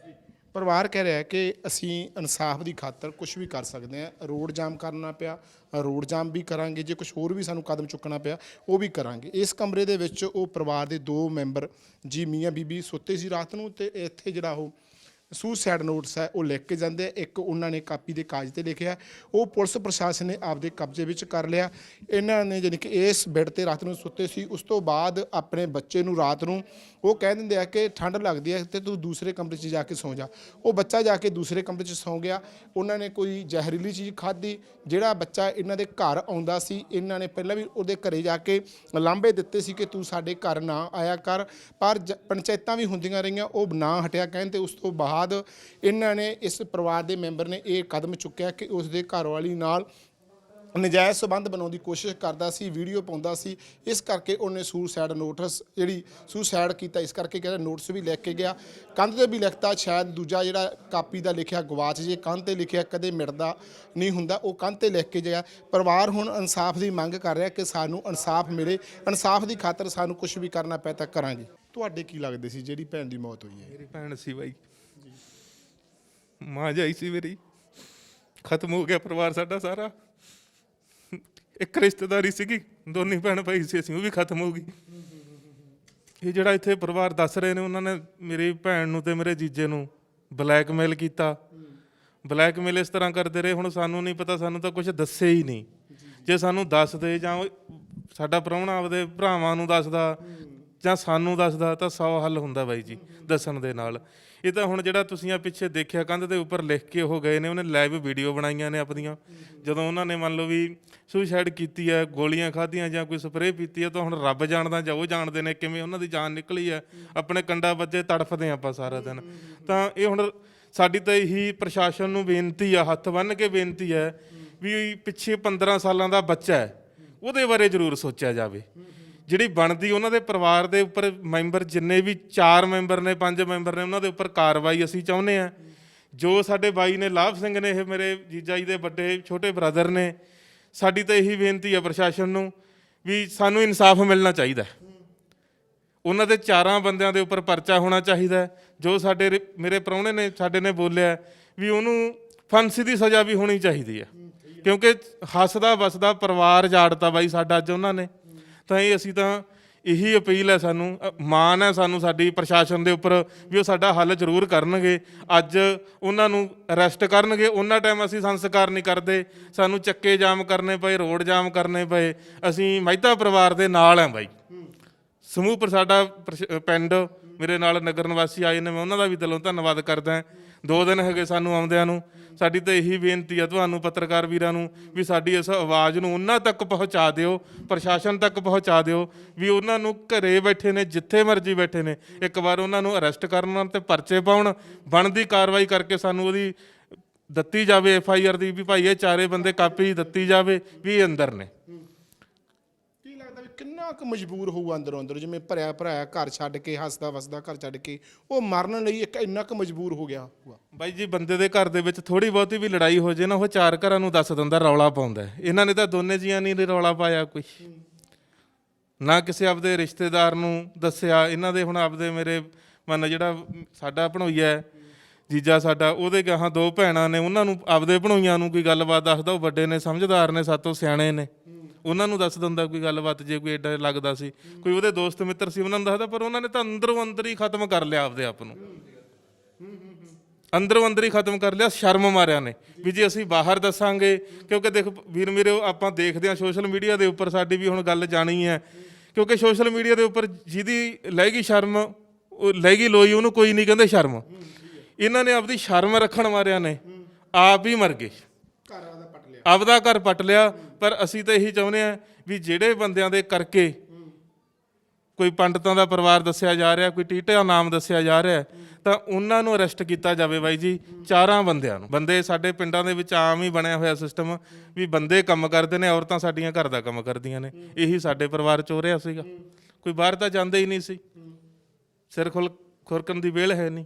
ਪਰਿਵਾਰ ਕਹਿ ਰਿਹਾ ਕਿ ਅਸੀਂ ਇਨਸਾਫ ਦੀ ਖਾਤਰ ਕੁਝ ਵੀ ਕਰ ਸਕਦੇ ਹਾਂ। ਰੋਡ ਜਾਮ ਕਰਨਾ ਪਿਆ, ਰੋਡ ਜਾਮ ਵੀ ਕਰਾਂਗੇ, ਜੇ ਕੁਝ ਹੋਰ ਵੀ ਸਾਨੂੰ ਕਦਮ ਚੁੱਕਣਾ ਪਿਆ, ਉਹ ਵੀ ਕਰਾਂਗੇ। ਇਸ ਕਮਰੇ ਦੇ ਵਿੱਚ ਉਹ ਪਰਿਵਾਰ ਦੇ ਦੋ ਮੈਂਬਰ, ਜੀ ਮੀਆਂ ਬੀਬੀ ਸੁੱਤੇ ਸੀ ਰਾਤ ਨੂੰ ਤੇ ਇੱਥੇ ਜਿਹੜਾ ਉਹ ਸੁਸਾਈਡ ਨੋਟਸ ਹੈ, ਉਹ ਲਿਖ ਕੇ ਜਾਂਦੇ ਇੱਕ ਉਹਨਾਂ ਨੇ ਕਾਪੀ ਦੇ ਕਾਗਜ਼ ਤੇ ਲਿਖਿਆ। ਉਹ ਪੁਲਿਸ ਪ੍ਰਸ਼ਾਸਨ ਨੇ ਆਪਦੇ ਕਬਜ਼ੇ ਵਿੱਚ ਕਰ ਲਿਆ। ਇਹਨਾਂ ਨੇ ਜਾਣੀ ਕਿ ਇਸ ਬੈੱਡ ਤੇ ਰਾਤ ਨੂੰ ਸੁੱਤੇ ਸੀ। ਉਸ ਤੋਂ ਬਾਅਦ ਆਪਣੇ ਬੱਚੇ ਨੂੰ ਰਾਤ ਨੂੰ ਉਹ ਕਹਿ ਦਿੰਦੇ ਆ ਕਿ ਠੰਡ ਲੱਗਦੀ ਹੈ ਤੇ ਤੂੰ ਦੂਸਰੇ ਕਮਰੇ 'ਚ ਜਾ ਕੇ ਸੌਂ ਜਾ। ਉਹ ਬੱਚਾ ਜਾ ਕੇ ਦੂਸਰੇ ਕਮਰੇ 'ਚ ਸੌਂ ਗਿਆ। ਉਹਨਾਂ ਨੇ ਕੋਈ ਜ਼ਹਿਰੀਲੀ ਚੀਜ਼ ਖਾਧੀ। ਜਿਹੜਾ ਬੱਚਾ ਇਹਨਾਂ ਦੇ ਘਰ ਆਉਂਦਾ ਸੀ, ਇਹਨਾਂ ਨੇ ਪਹਿਲਾਂ ਵੀ ਉਹਦੇ ਘਰੇ ਜਾ ਕੇ ਲਾਂਭੇ ਦਿੱਤੇ ਸੀ ਕਿ ਤੂੰ ਸਾਡੇ ਘਰ ਨਾ ਆਇਆ ਕਰ। ਪਰ ਜ- ਪੰਚਾਇਤਾਂ ਵੀ ਹੁੰਦੀਆਂ ਰਹੀਆਂ, ਉਹ ਨਾ ਹਟਿਆ ਕਹਿਣ ਤੇ ਉਸ ਤੋਂ ਬਾਅਦ ਇਹਨਾਂ ਨੇ ਇਸ ਪਰਿਵਾਰ ਦੇ ਮੈਂਬਰ ਨੇ ਇਹ ਕਦਮ ਚੁੱਕਿਆ ਕਿ ਉਸ ਦੇ ਘਰ ਵਾਲੀ ਨਾਲ ਨਜਾਇਜ਼ ਸਬੰਧ ਬਣਾਉਣ ਦੀ ਕੋਸ਼ਿਸ਼ ਕਰਦਾ ਸੀ ਵੀਡੀਓ ਪਾਉਂਦਾ ਸੀ। ਇਸ ਕਰਕੇ ਉਹਨੇ ਸੁਸਾਈਡ ਨੋਟਿਸ ਜਿਹੜੀ ਸੁਸਾਈਡ ਕੀਤਾ, ਇਸ ਕਰਕੇ ਕਹਿੰਦਾ ਨੋਟਿਸ ਵੀ ਲੈ ਕੇ ਗਿਆ। ਕੰਧ ਤੇ ਵੀ ਲਿਖਤਾ, ਸ਼ਾਇਦ ਦੂਜਾ ਜਿਹੜਾ ਕਾਪੀ ਦਾ ਲਿਖਿਆ ਗਵਾਚ ਜੇ, ਕੰਧ ਤੇ ਲਿਖਿਆ ਕਦੇ ਮਿਟਦਾ ਨਹੀਂ ਹੁੰਦਾ, ਉਹ ਕੰਧ ਤੇ ਲਿਖ ਕੇ ਗਿਆ। ਪਰਿਵਾਰ ਹੁਣ ਇਨਸਾਫ ਦੀ ਮੰਗ ਕਰ ਰਿਹਾ ਕਿ ਸਾਨੂੰ ਇਨਸਾਫ ਮਿਲੇ। ਇਨਸਾਫ ਦੀ ਖਾਤਰ ਸਾਨੂੰ ਕੁਝ ਵੀ ਕਰਨਾ ਪੈ ਤਾਂ ਕਰਾਂਗੇ। ਤੁਹਾਡੇ ਕੀ ਲੱਗਦੇ ਸੀ, ਜਿਹੜੀ ਭੈਣ ਦੀ ਮੌਤ ਹੋਈ ਹੈ? ਮੇਰੀ ਭੈਣ ਸੀ ਬਾਈ। ਮਾਂ ਜਾਈ ਸੀ ਮੇਰੀ। ਖਤਮ ਹੋ ਗਿਆ ਪਰਿਵਾਰ ਸਾਡਾ ਸਾਰਾ। ਇੱਕ ਰਿਸ਼ਤੇਦਾਰੀ ਸੀਗੀ, ਦੋਨੀ ਭੈਣ ਭਾਈ ਸੀ, ਅਸੀਂ ਉਹ ਵੀ ਖਤਮ ਹੋ ਗਈ। ਇਹ ਜਿਹੜਾ ਇੱਥੇ ਪਰਿਵਾਰ ਦੱਸ ਰਹੇ ਨੇ, ਉਹਨਾਂ ਨੇ ਮੇਰੀ ਭੈਣ ਨੂੰ ਤੇ ਮੇਰੇ ਜੀਜੇ ਨੂੰ ਬਲੈਕਮੇਲ ਕੀਤਾ। ਬਲੈਕਮੇਲ ਇਸ ਤਰ੍ਹਾਂ ਕਰਦੇ ਰਹੇ, ਹੁਣ ਸਾਨੂੰ ਨਹੀਂ ਪਤਾ, ਸਾਨੂੰ ਤਾਂ ਕੁਝ ਦੱਸੇ ਹੀ ਨਹੀਂ। ਜੇ ਸਾਨੂੰ ਦੱਸਦੇ ਜਾਂ ਸਾਡਾ ਪ੍ਰਾਹੁਣਾ ਆਪਦੇ ਭਰਾਵਾਂ ਨੂੰ ਦੱਸਦਾ ਜਾਂ ਸਾਨੂੰ ਦੱਸਦਾ ਤਾਂ ਸੌ ਹੱਲ ਹੁੰਦਾ ਬਾਈ ਜੀ, ਦੱਸਣ ਦੇ ਨਾਲ। ਇਹ ਤਾਂ ਹੁਣ ਜਿਹੜਾ ਤੁਸੀਂ ਆ ਪਿੱਛੇ ਦੇਖਿਆ, ਕੰਧ ਦੇ ਉੱਪਰ ਲਿਖ ਕੇ ਉਹ ਗਏ ਨੇ, ਉਹਨੇ ਲਾਈਵ ਵੀਡੀਓ ਬਣਾਈਆਂ ਨੇ ਆਪਣੀਆਂ। ਜਦੋਂ ਉਹਨਾਂ ਨੇ ਮੰਨ ਲਓ ਵੀ ਸੁਸਾਈਡ ਕੀਤੀ ਹੈ ਗੋਲੀਆਂ ਖਾਧੀਆਂ ਜਾਂ ਕੋਈ ਸਪਰੇਅ ਪੀਤੀ ਹੈ ਤਾਂ ਹੁਣ ਰੱਬ ਜਾਣਦਾ ਜਾਂ ਉਹ ਜਾਣਦੇ ਨੇ ਕਿਵੇਂ ਉਹਨਾਂ ਦੀ ਜਾਨ ਨਿਕਲੀ ਹੈ ਆਪਣੇ ਕੰਡਾ ਵੱਜੇ ਤੜਫਦੇ ਆਪਾਂ ਸਾਰਾ ਦਿਨ। ਤਾਂ ਇਹ ਹੁਣ ਸਾਡੀ ਤਾਂ ਇਹੀ ਪ੍ਰਸ਼ਾਸਨ ਨੂੰ ਬੇਨਤੀ ਆ, ਹੱਥ ਬੰਨ੍ਹ ਕੇ ਬੇਨਤੀ ਹੈ ਵੀ ਪਿੱਛੇ 15 ਸਾਲਾਂ ਦਾ ਬੱਚਾ ਹੈ, ਉਹਦੇ ਬਾਰੇ ਜ਼ਰੂਰ ਸੋਚਿਆ ਜਾਵੇ। ਜਿਹੜੀ ਬਣਦੀ ਉਹਨਾਂ ਦੇ ਪਰਿਵਾਰ ਦੇ ਉੱਪਰ ਮੈਂਬਰ ਜਿੰਨੇ ਵੀ ਚਾਰ ਮੈਂਬਰ ਨੇ, ਪੰਜ ਮੈਂਬਰ ਨੇ, ਉਹਨਾਂ ਦੇ ਉੱਪਰ ਕਾਰਵਾਈ ਅਸੀਂ ਚਾਹੁੰਦੇ ਆ ਜੋ ਸਾਡੇ ਬਾਈ ਨੇ, ਲਾਭ ਸਿੰਘ ਨੇ, ਇਹ ਮੇਰੇ ਜੀਜਾ ਜੀ ਦੇ ਵੱਡੇ ਛੋਟੇ ਬ੍ਰਦਰ ਨੇ, ਸਾਡੀ ਤਾਂ ਇਹੀ ਬੇਨਤੀ ਹੈ ਪ੍ਰਸ਼ਾਸਨ ਨੂੰ ਵੀ ਸਾਨੂੰ ਇਨਸਾਫ ਮਿਲਣਾ ਚਾਹੀਦਾ ਉਹਨਾਂ ਦੇ ਚਾਰਾਂ ਬੰਦਿਆਂ ਦੇ ਉੱਪਰ ਪਰਚਾ ਹੋਣਾ ਚਾਹੀਦਾ ਜੋ ਸਾਡੇ ਮੇਰੇ ਪ੍ਰਾਹੁਣੇ ਨੇ, ਸਾਡੇ ਨੇ ਬੋਲਿਆ ਵੀ ਉਹਨੂੰ ਫਾਂਸੀ ਦੀ ਸਜ਼ਾ ਵੀ ਹੋਣੀ ਚਾਹੀਦੀ ਹੈ। ਕਿਉਂਕਿ ਹੱਸਦਾ ਵਸਦਾ ਪਰਿਵਾਰ ਜਾੜਤਾ ਬਾਈ ਸਾਡਾ ਅੱਜ ਉਹਨਾਂ ਨੇ। ਤਾਂ ਇਹ ਅਸੀਂ ਤਾਂ ਇਹੀ ਅਪੀਲ ਹੈ ਸਾਨੂੰ ਅ, ਮਾਣ ਹੈ ਸਾਨੂੰ ਸਾਡੀ ਪ੍ਰਸ਼ਾਸਨ ਦੇ ਉੱਪਰ ਵੀ ਉਹ ਸਾਡਾ ਹੱਲ ਜ਼ਰੂਰ ਕਰਨਗੇ। ਅੱਜ ਉਹਨਾਂ ਨੂੰ ਅਰੈਸਟ ਕਰਨਗੇ ਉਹਨਾਂ ਟਾਈਮ ਅਸੀਂ ਸੰਸਕਾਰ ਨਹੀਂ ਕਰਦੇ। ਸਾਨੂੰ ਚੱਕੇ ਜਾਮ ਕਰਨੇ ਪਏ ਰੋਡ ਜਾਮ ਕਰਨੇ ਪਏ। ਅਸੀਂ ਮਹਿਤਾ ਪਰਿਵਾਰ ਦੇ ਨਾਲ ਹਾਂ ਬਾਈ। ਸਮੂਹ ਪਰ ਸਾਡਾ ਪ੍ਰਸ਼- ਪਿੰਡ ਮੇਰੇ ਨਾਲ ਨਗਰ ਨਿਵਾਸੀ ਆਏ ਨੇ ਮੈਂ ਉਹਨਾਂ ਦਾ ਵੀ ਦਿਲੋਂ ਧੰਨਵਾਦ ਕਰਦਾ। ਦੋ ਦਿਨ ਹੈਗੇ ਸਾਨੂੰ ਆਉਂਦਿਆਂ ਨੂੰ। ਸਾਡੀ ਤਾਂ ਇਹੀ ਬੇਨਤੀ ਆ ਤੁਹਾਨੂੰ ਪੱਤਰਕਾਰ ਵੀਰਾਂ ਨੂੰ ਵੀ ਸਾਡੀ ਇਸ ਆਵਾਜ਼ ਨੂੰ ਉਹਨਾਂ ਤੱਕ ਪਹੁੰਚਾ ਦਿਓ, ਪ੍ਰਸ਼ਾਸਨ ਤੱਕ ਪਹੁੰਚਾ ਦਿਓ ਵੀ ਉਹਨਾਂ ਨੂੰ ਘਰੇ ਬੈਠੇ ਨੇ, ਜਿੱਥੇ ਮਰਜ਼ੀ ਬੈਠੇ ਨੇ, ਇੱਕ ਵਾਰ ਉਹਨਾਂ ਨੂੰ ਅਰੈਸਟ ਕਰਨ ਤੇ ਪਰਚੇ ਪਾਉਣ, ਬਣਦੀ ਕਾਰਵਾਈ ਕਰਕੇ ਸਾਨੂੰ ਉਹਦੀ ਦਿੱਤੀ ਜਾਵੇ ਐਫ ਆਈ ਆਰ ਦੀ ਵੀ ਭਾਈ ਇਹ ਚਾਰੇ ਬੰਦੇ ਕਾਪੀ ਦਿੱਤੀ ਜਾਵੇ ਵੀ ਇਹ ਅੰਦਰ ਨੇ। ਕਿੰਨਾ ਕੁ ਮਜਬੂਰ ਹੋਊ ਅੰਦਰੋਂ ਅੰਦਰ ਜਿਵੇਂ ਭਰਿਆ ਭਰਾਇਆ ਘਰ ਛੱਡ ਕੇ ਹੱਸਦਾ ਵਸਦਾ ਘਰ ਛੱਡ ਕੇ ਉਹ ਮਰਨ ਲਈ ਇੱਕ ਇੰਨਾ ਕੁ ਮਜਬੂਰ ਹੋ ਗਿਆ ਹੋਊਗਾ। ਬਾਈ ਜੀ ਬੰਦੇ ਦੇ ਘਰ ਦੇ ਵਿੱਚ ਥੋੜੀ ਬਹੁਤੀ ਵੀ ਲੜਾਈ ਹੋ ਜੇ ਨਾ ਉਹ ਚਾਰ ਘਰਾਂ ਨੂੰ ਦੱਸ ਦਿੰਦਾ ਰੌਲਾ ਪਾਉਂਦਾ ਇਹਨਾਂ ਨੇ ਤਾਂ ਦੋਨੇ ਜੀਆਂ ਨਹੀਂ ਰੌਲਾ ਪਾਇਆ ਕੋਈ। ਨਾ ਕਿਸੇ ਆਪਦੇ ਰਿਸ਼ਤੇਦਾਰ ਨੂੰ ਦੱਸਿਆ ਇਹਨਾਂ ਦੇ ਹੁਣ ਆਪਦੇ ਮੇਰੇ ਮਨ ਜਿਹੜਾ ਸਾਡਾ ਭਣੋਈਆ ਹੈ, ਜੀਜਾ ਸਾਡਾ, ਉਹਦੇ ਗਾਹਾਂ ਦੋ ਭੈਣਾਂ ਨੇ, ਉਹਨਾਂ ਨੂੰ ਆਪਦੇ ਭਣੋਈਆਂ ਨੂੰ ਕੋਈ ਗੱਲਬਾਤ ਦੱਸਦਾ, ਉਹ ਵੱਡੇ ਨੇ, ਸਮਝਦਾਰ ਨੇ, ਸਾਤੋਂ ਸਿਆਣੇ ਨੇ। ਉਹਨਾਂ ਨੂੰ ਦੱਸ ਦਿੰਦਾ ਕੋਈ ਗੱਲਬਾਤ, ਜੇ ਕੋਈ ਐਡਾ ਲੱਗਦਾ ਸੀ। ਕੋਈ ਉਹਦੇ ਦੋਸਤ ਮਿੱਤਰ ਸੀ, ਉਹਨਾਂ ਨੂੰ ਦੱਸਦਾ, ਪਰ ਉਹਨਾਂ ਨੇ ਤਾਂ ਅੰਦਰੋਂ ਅੰਦਰ ਹੀ ਖਤਮ ਕਰ ਲਿਆ ਆਪਦੇ ਆਪ ਨੂੰ। ਅੰਦਰੋਂ ਅੰਦਰ ਹੀ ਖਤਮ ਕਰ ਲਿਆ, ਸ਼ਰਮ ਮਾਰਿਆ ਨੇ, ਵੀ ਜੇ ਅਸੀਂ ਬਾਹਰ ਦੱਸਾਂਗੇ, ਕਿਉਂਕਿ ਦੇਖ ਵੀਰ ਮੇਰੇ, ਆਪਾਂ ਦੇਖਦੇ ਹਾਂ ਸੋਸ਼ਲ ਮੀਡੀਆ ਦੇ ਉੱਪਰ ਸਾਡੀ ਵੀ ਹੁਣ ਗੱਲ ਜਾਣੀ ਹੈ। ਕਿਉਂਕਿ ਸੋਸ਼ਲ ਮੀਡੀਆ ਦੇ ਉੱਪਰ ਜਿਹਦੀ ਲੈ ਗਈ ਸ਼ਰਮ, ਉਹ ਲੈ ਗਈ ਲੋਈ, ਉਹਨੂੰ ਕੋਈ ਨਹੀਂ ਕਹਿੰਦੇ ਸ਼ਰਮ। ਇਹਨਾਂ ਨੇ ਆਪਦੀ ਸ਼ਰਮ ਰੱਖਣ ਵਾਲਿਆਂ ਨੇ ਆਪ ਹੀ ਮਰ ਗਏ। ਘਰ ਆਦਾ ਪਟ ਲਿਆ ਆਪਦਾ ਘਰ ਪਟ ਲਿਆ, ਪਰ ਅਸੀਂ ਤਾਂ ਇਹੀ ਚਾਹੁੰਦੇ ਆ ਵੀ ਜਿਹੜੇ ਬੰਦਿਆਂ ਦੇ ਕਰਕੇ ਕੋਈ ਪੰਡਤਾਂ ਦਾ ਪਰਿਵਾਰ ਦੱਸਿਆ ਜਾ ਰਿਹਾ, ਕੋਈ ਟੀਟਾ ਨਾਮ ਦੱਸਿਆ ਜਾ ਰਿਹਾ, ਤਾਂ ਉਹਨਾਂ ਨੂੰ ਅਰੈਸਟ ਕੀਤਾ ਜਾਵੇ ਬਾਈ ਜੀ, ਚਾਰਾਂ ਬੰਦਿਆਂ ਨੂੰ। ਬੰਦੇ ਸਾਡੇ ਪਿੰਡਾਂ ਦੇ ਵਿੱਚ ਆਮ ਹੀ ਬਣਿਆ ਹੋਇਆ ਸਿਸਟਮ ਵੀ ਬੰਦੇ ਕੰਮ ਕਰਦੇ ਨੇ, ਔਰਤਾਂ ਸਾਡੀਆਂ ਘਰ ਦਾ ਕੰਮ ਕਰਦੀਆਂ ਨੇ। ਇਹੀ ਸਾਡੇ ਪਰਿਵਾਰ ਚ ਹੋ ਰਿਹਾ ਸੀਗਾ। ਕੋਈ ਬਾਹਰ ਤਾਂ ਜਾਂਦੇ ਹੀ ਨਹੀਂ ਸੀ। ਸਿਰ ਖੁਲ ਖੁਰਕਣ ਦੀ ਵੇਲ ਹੈ ਨਹੀਂ।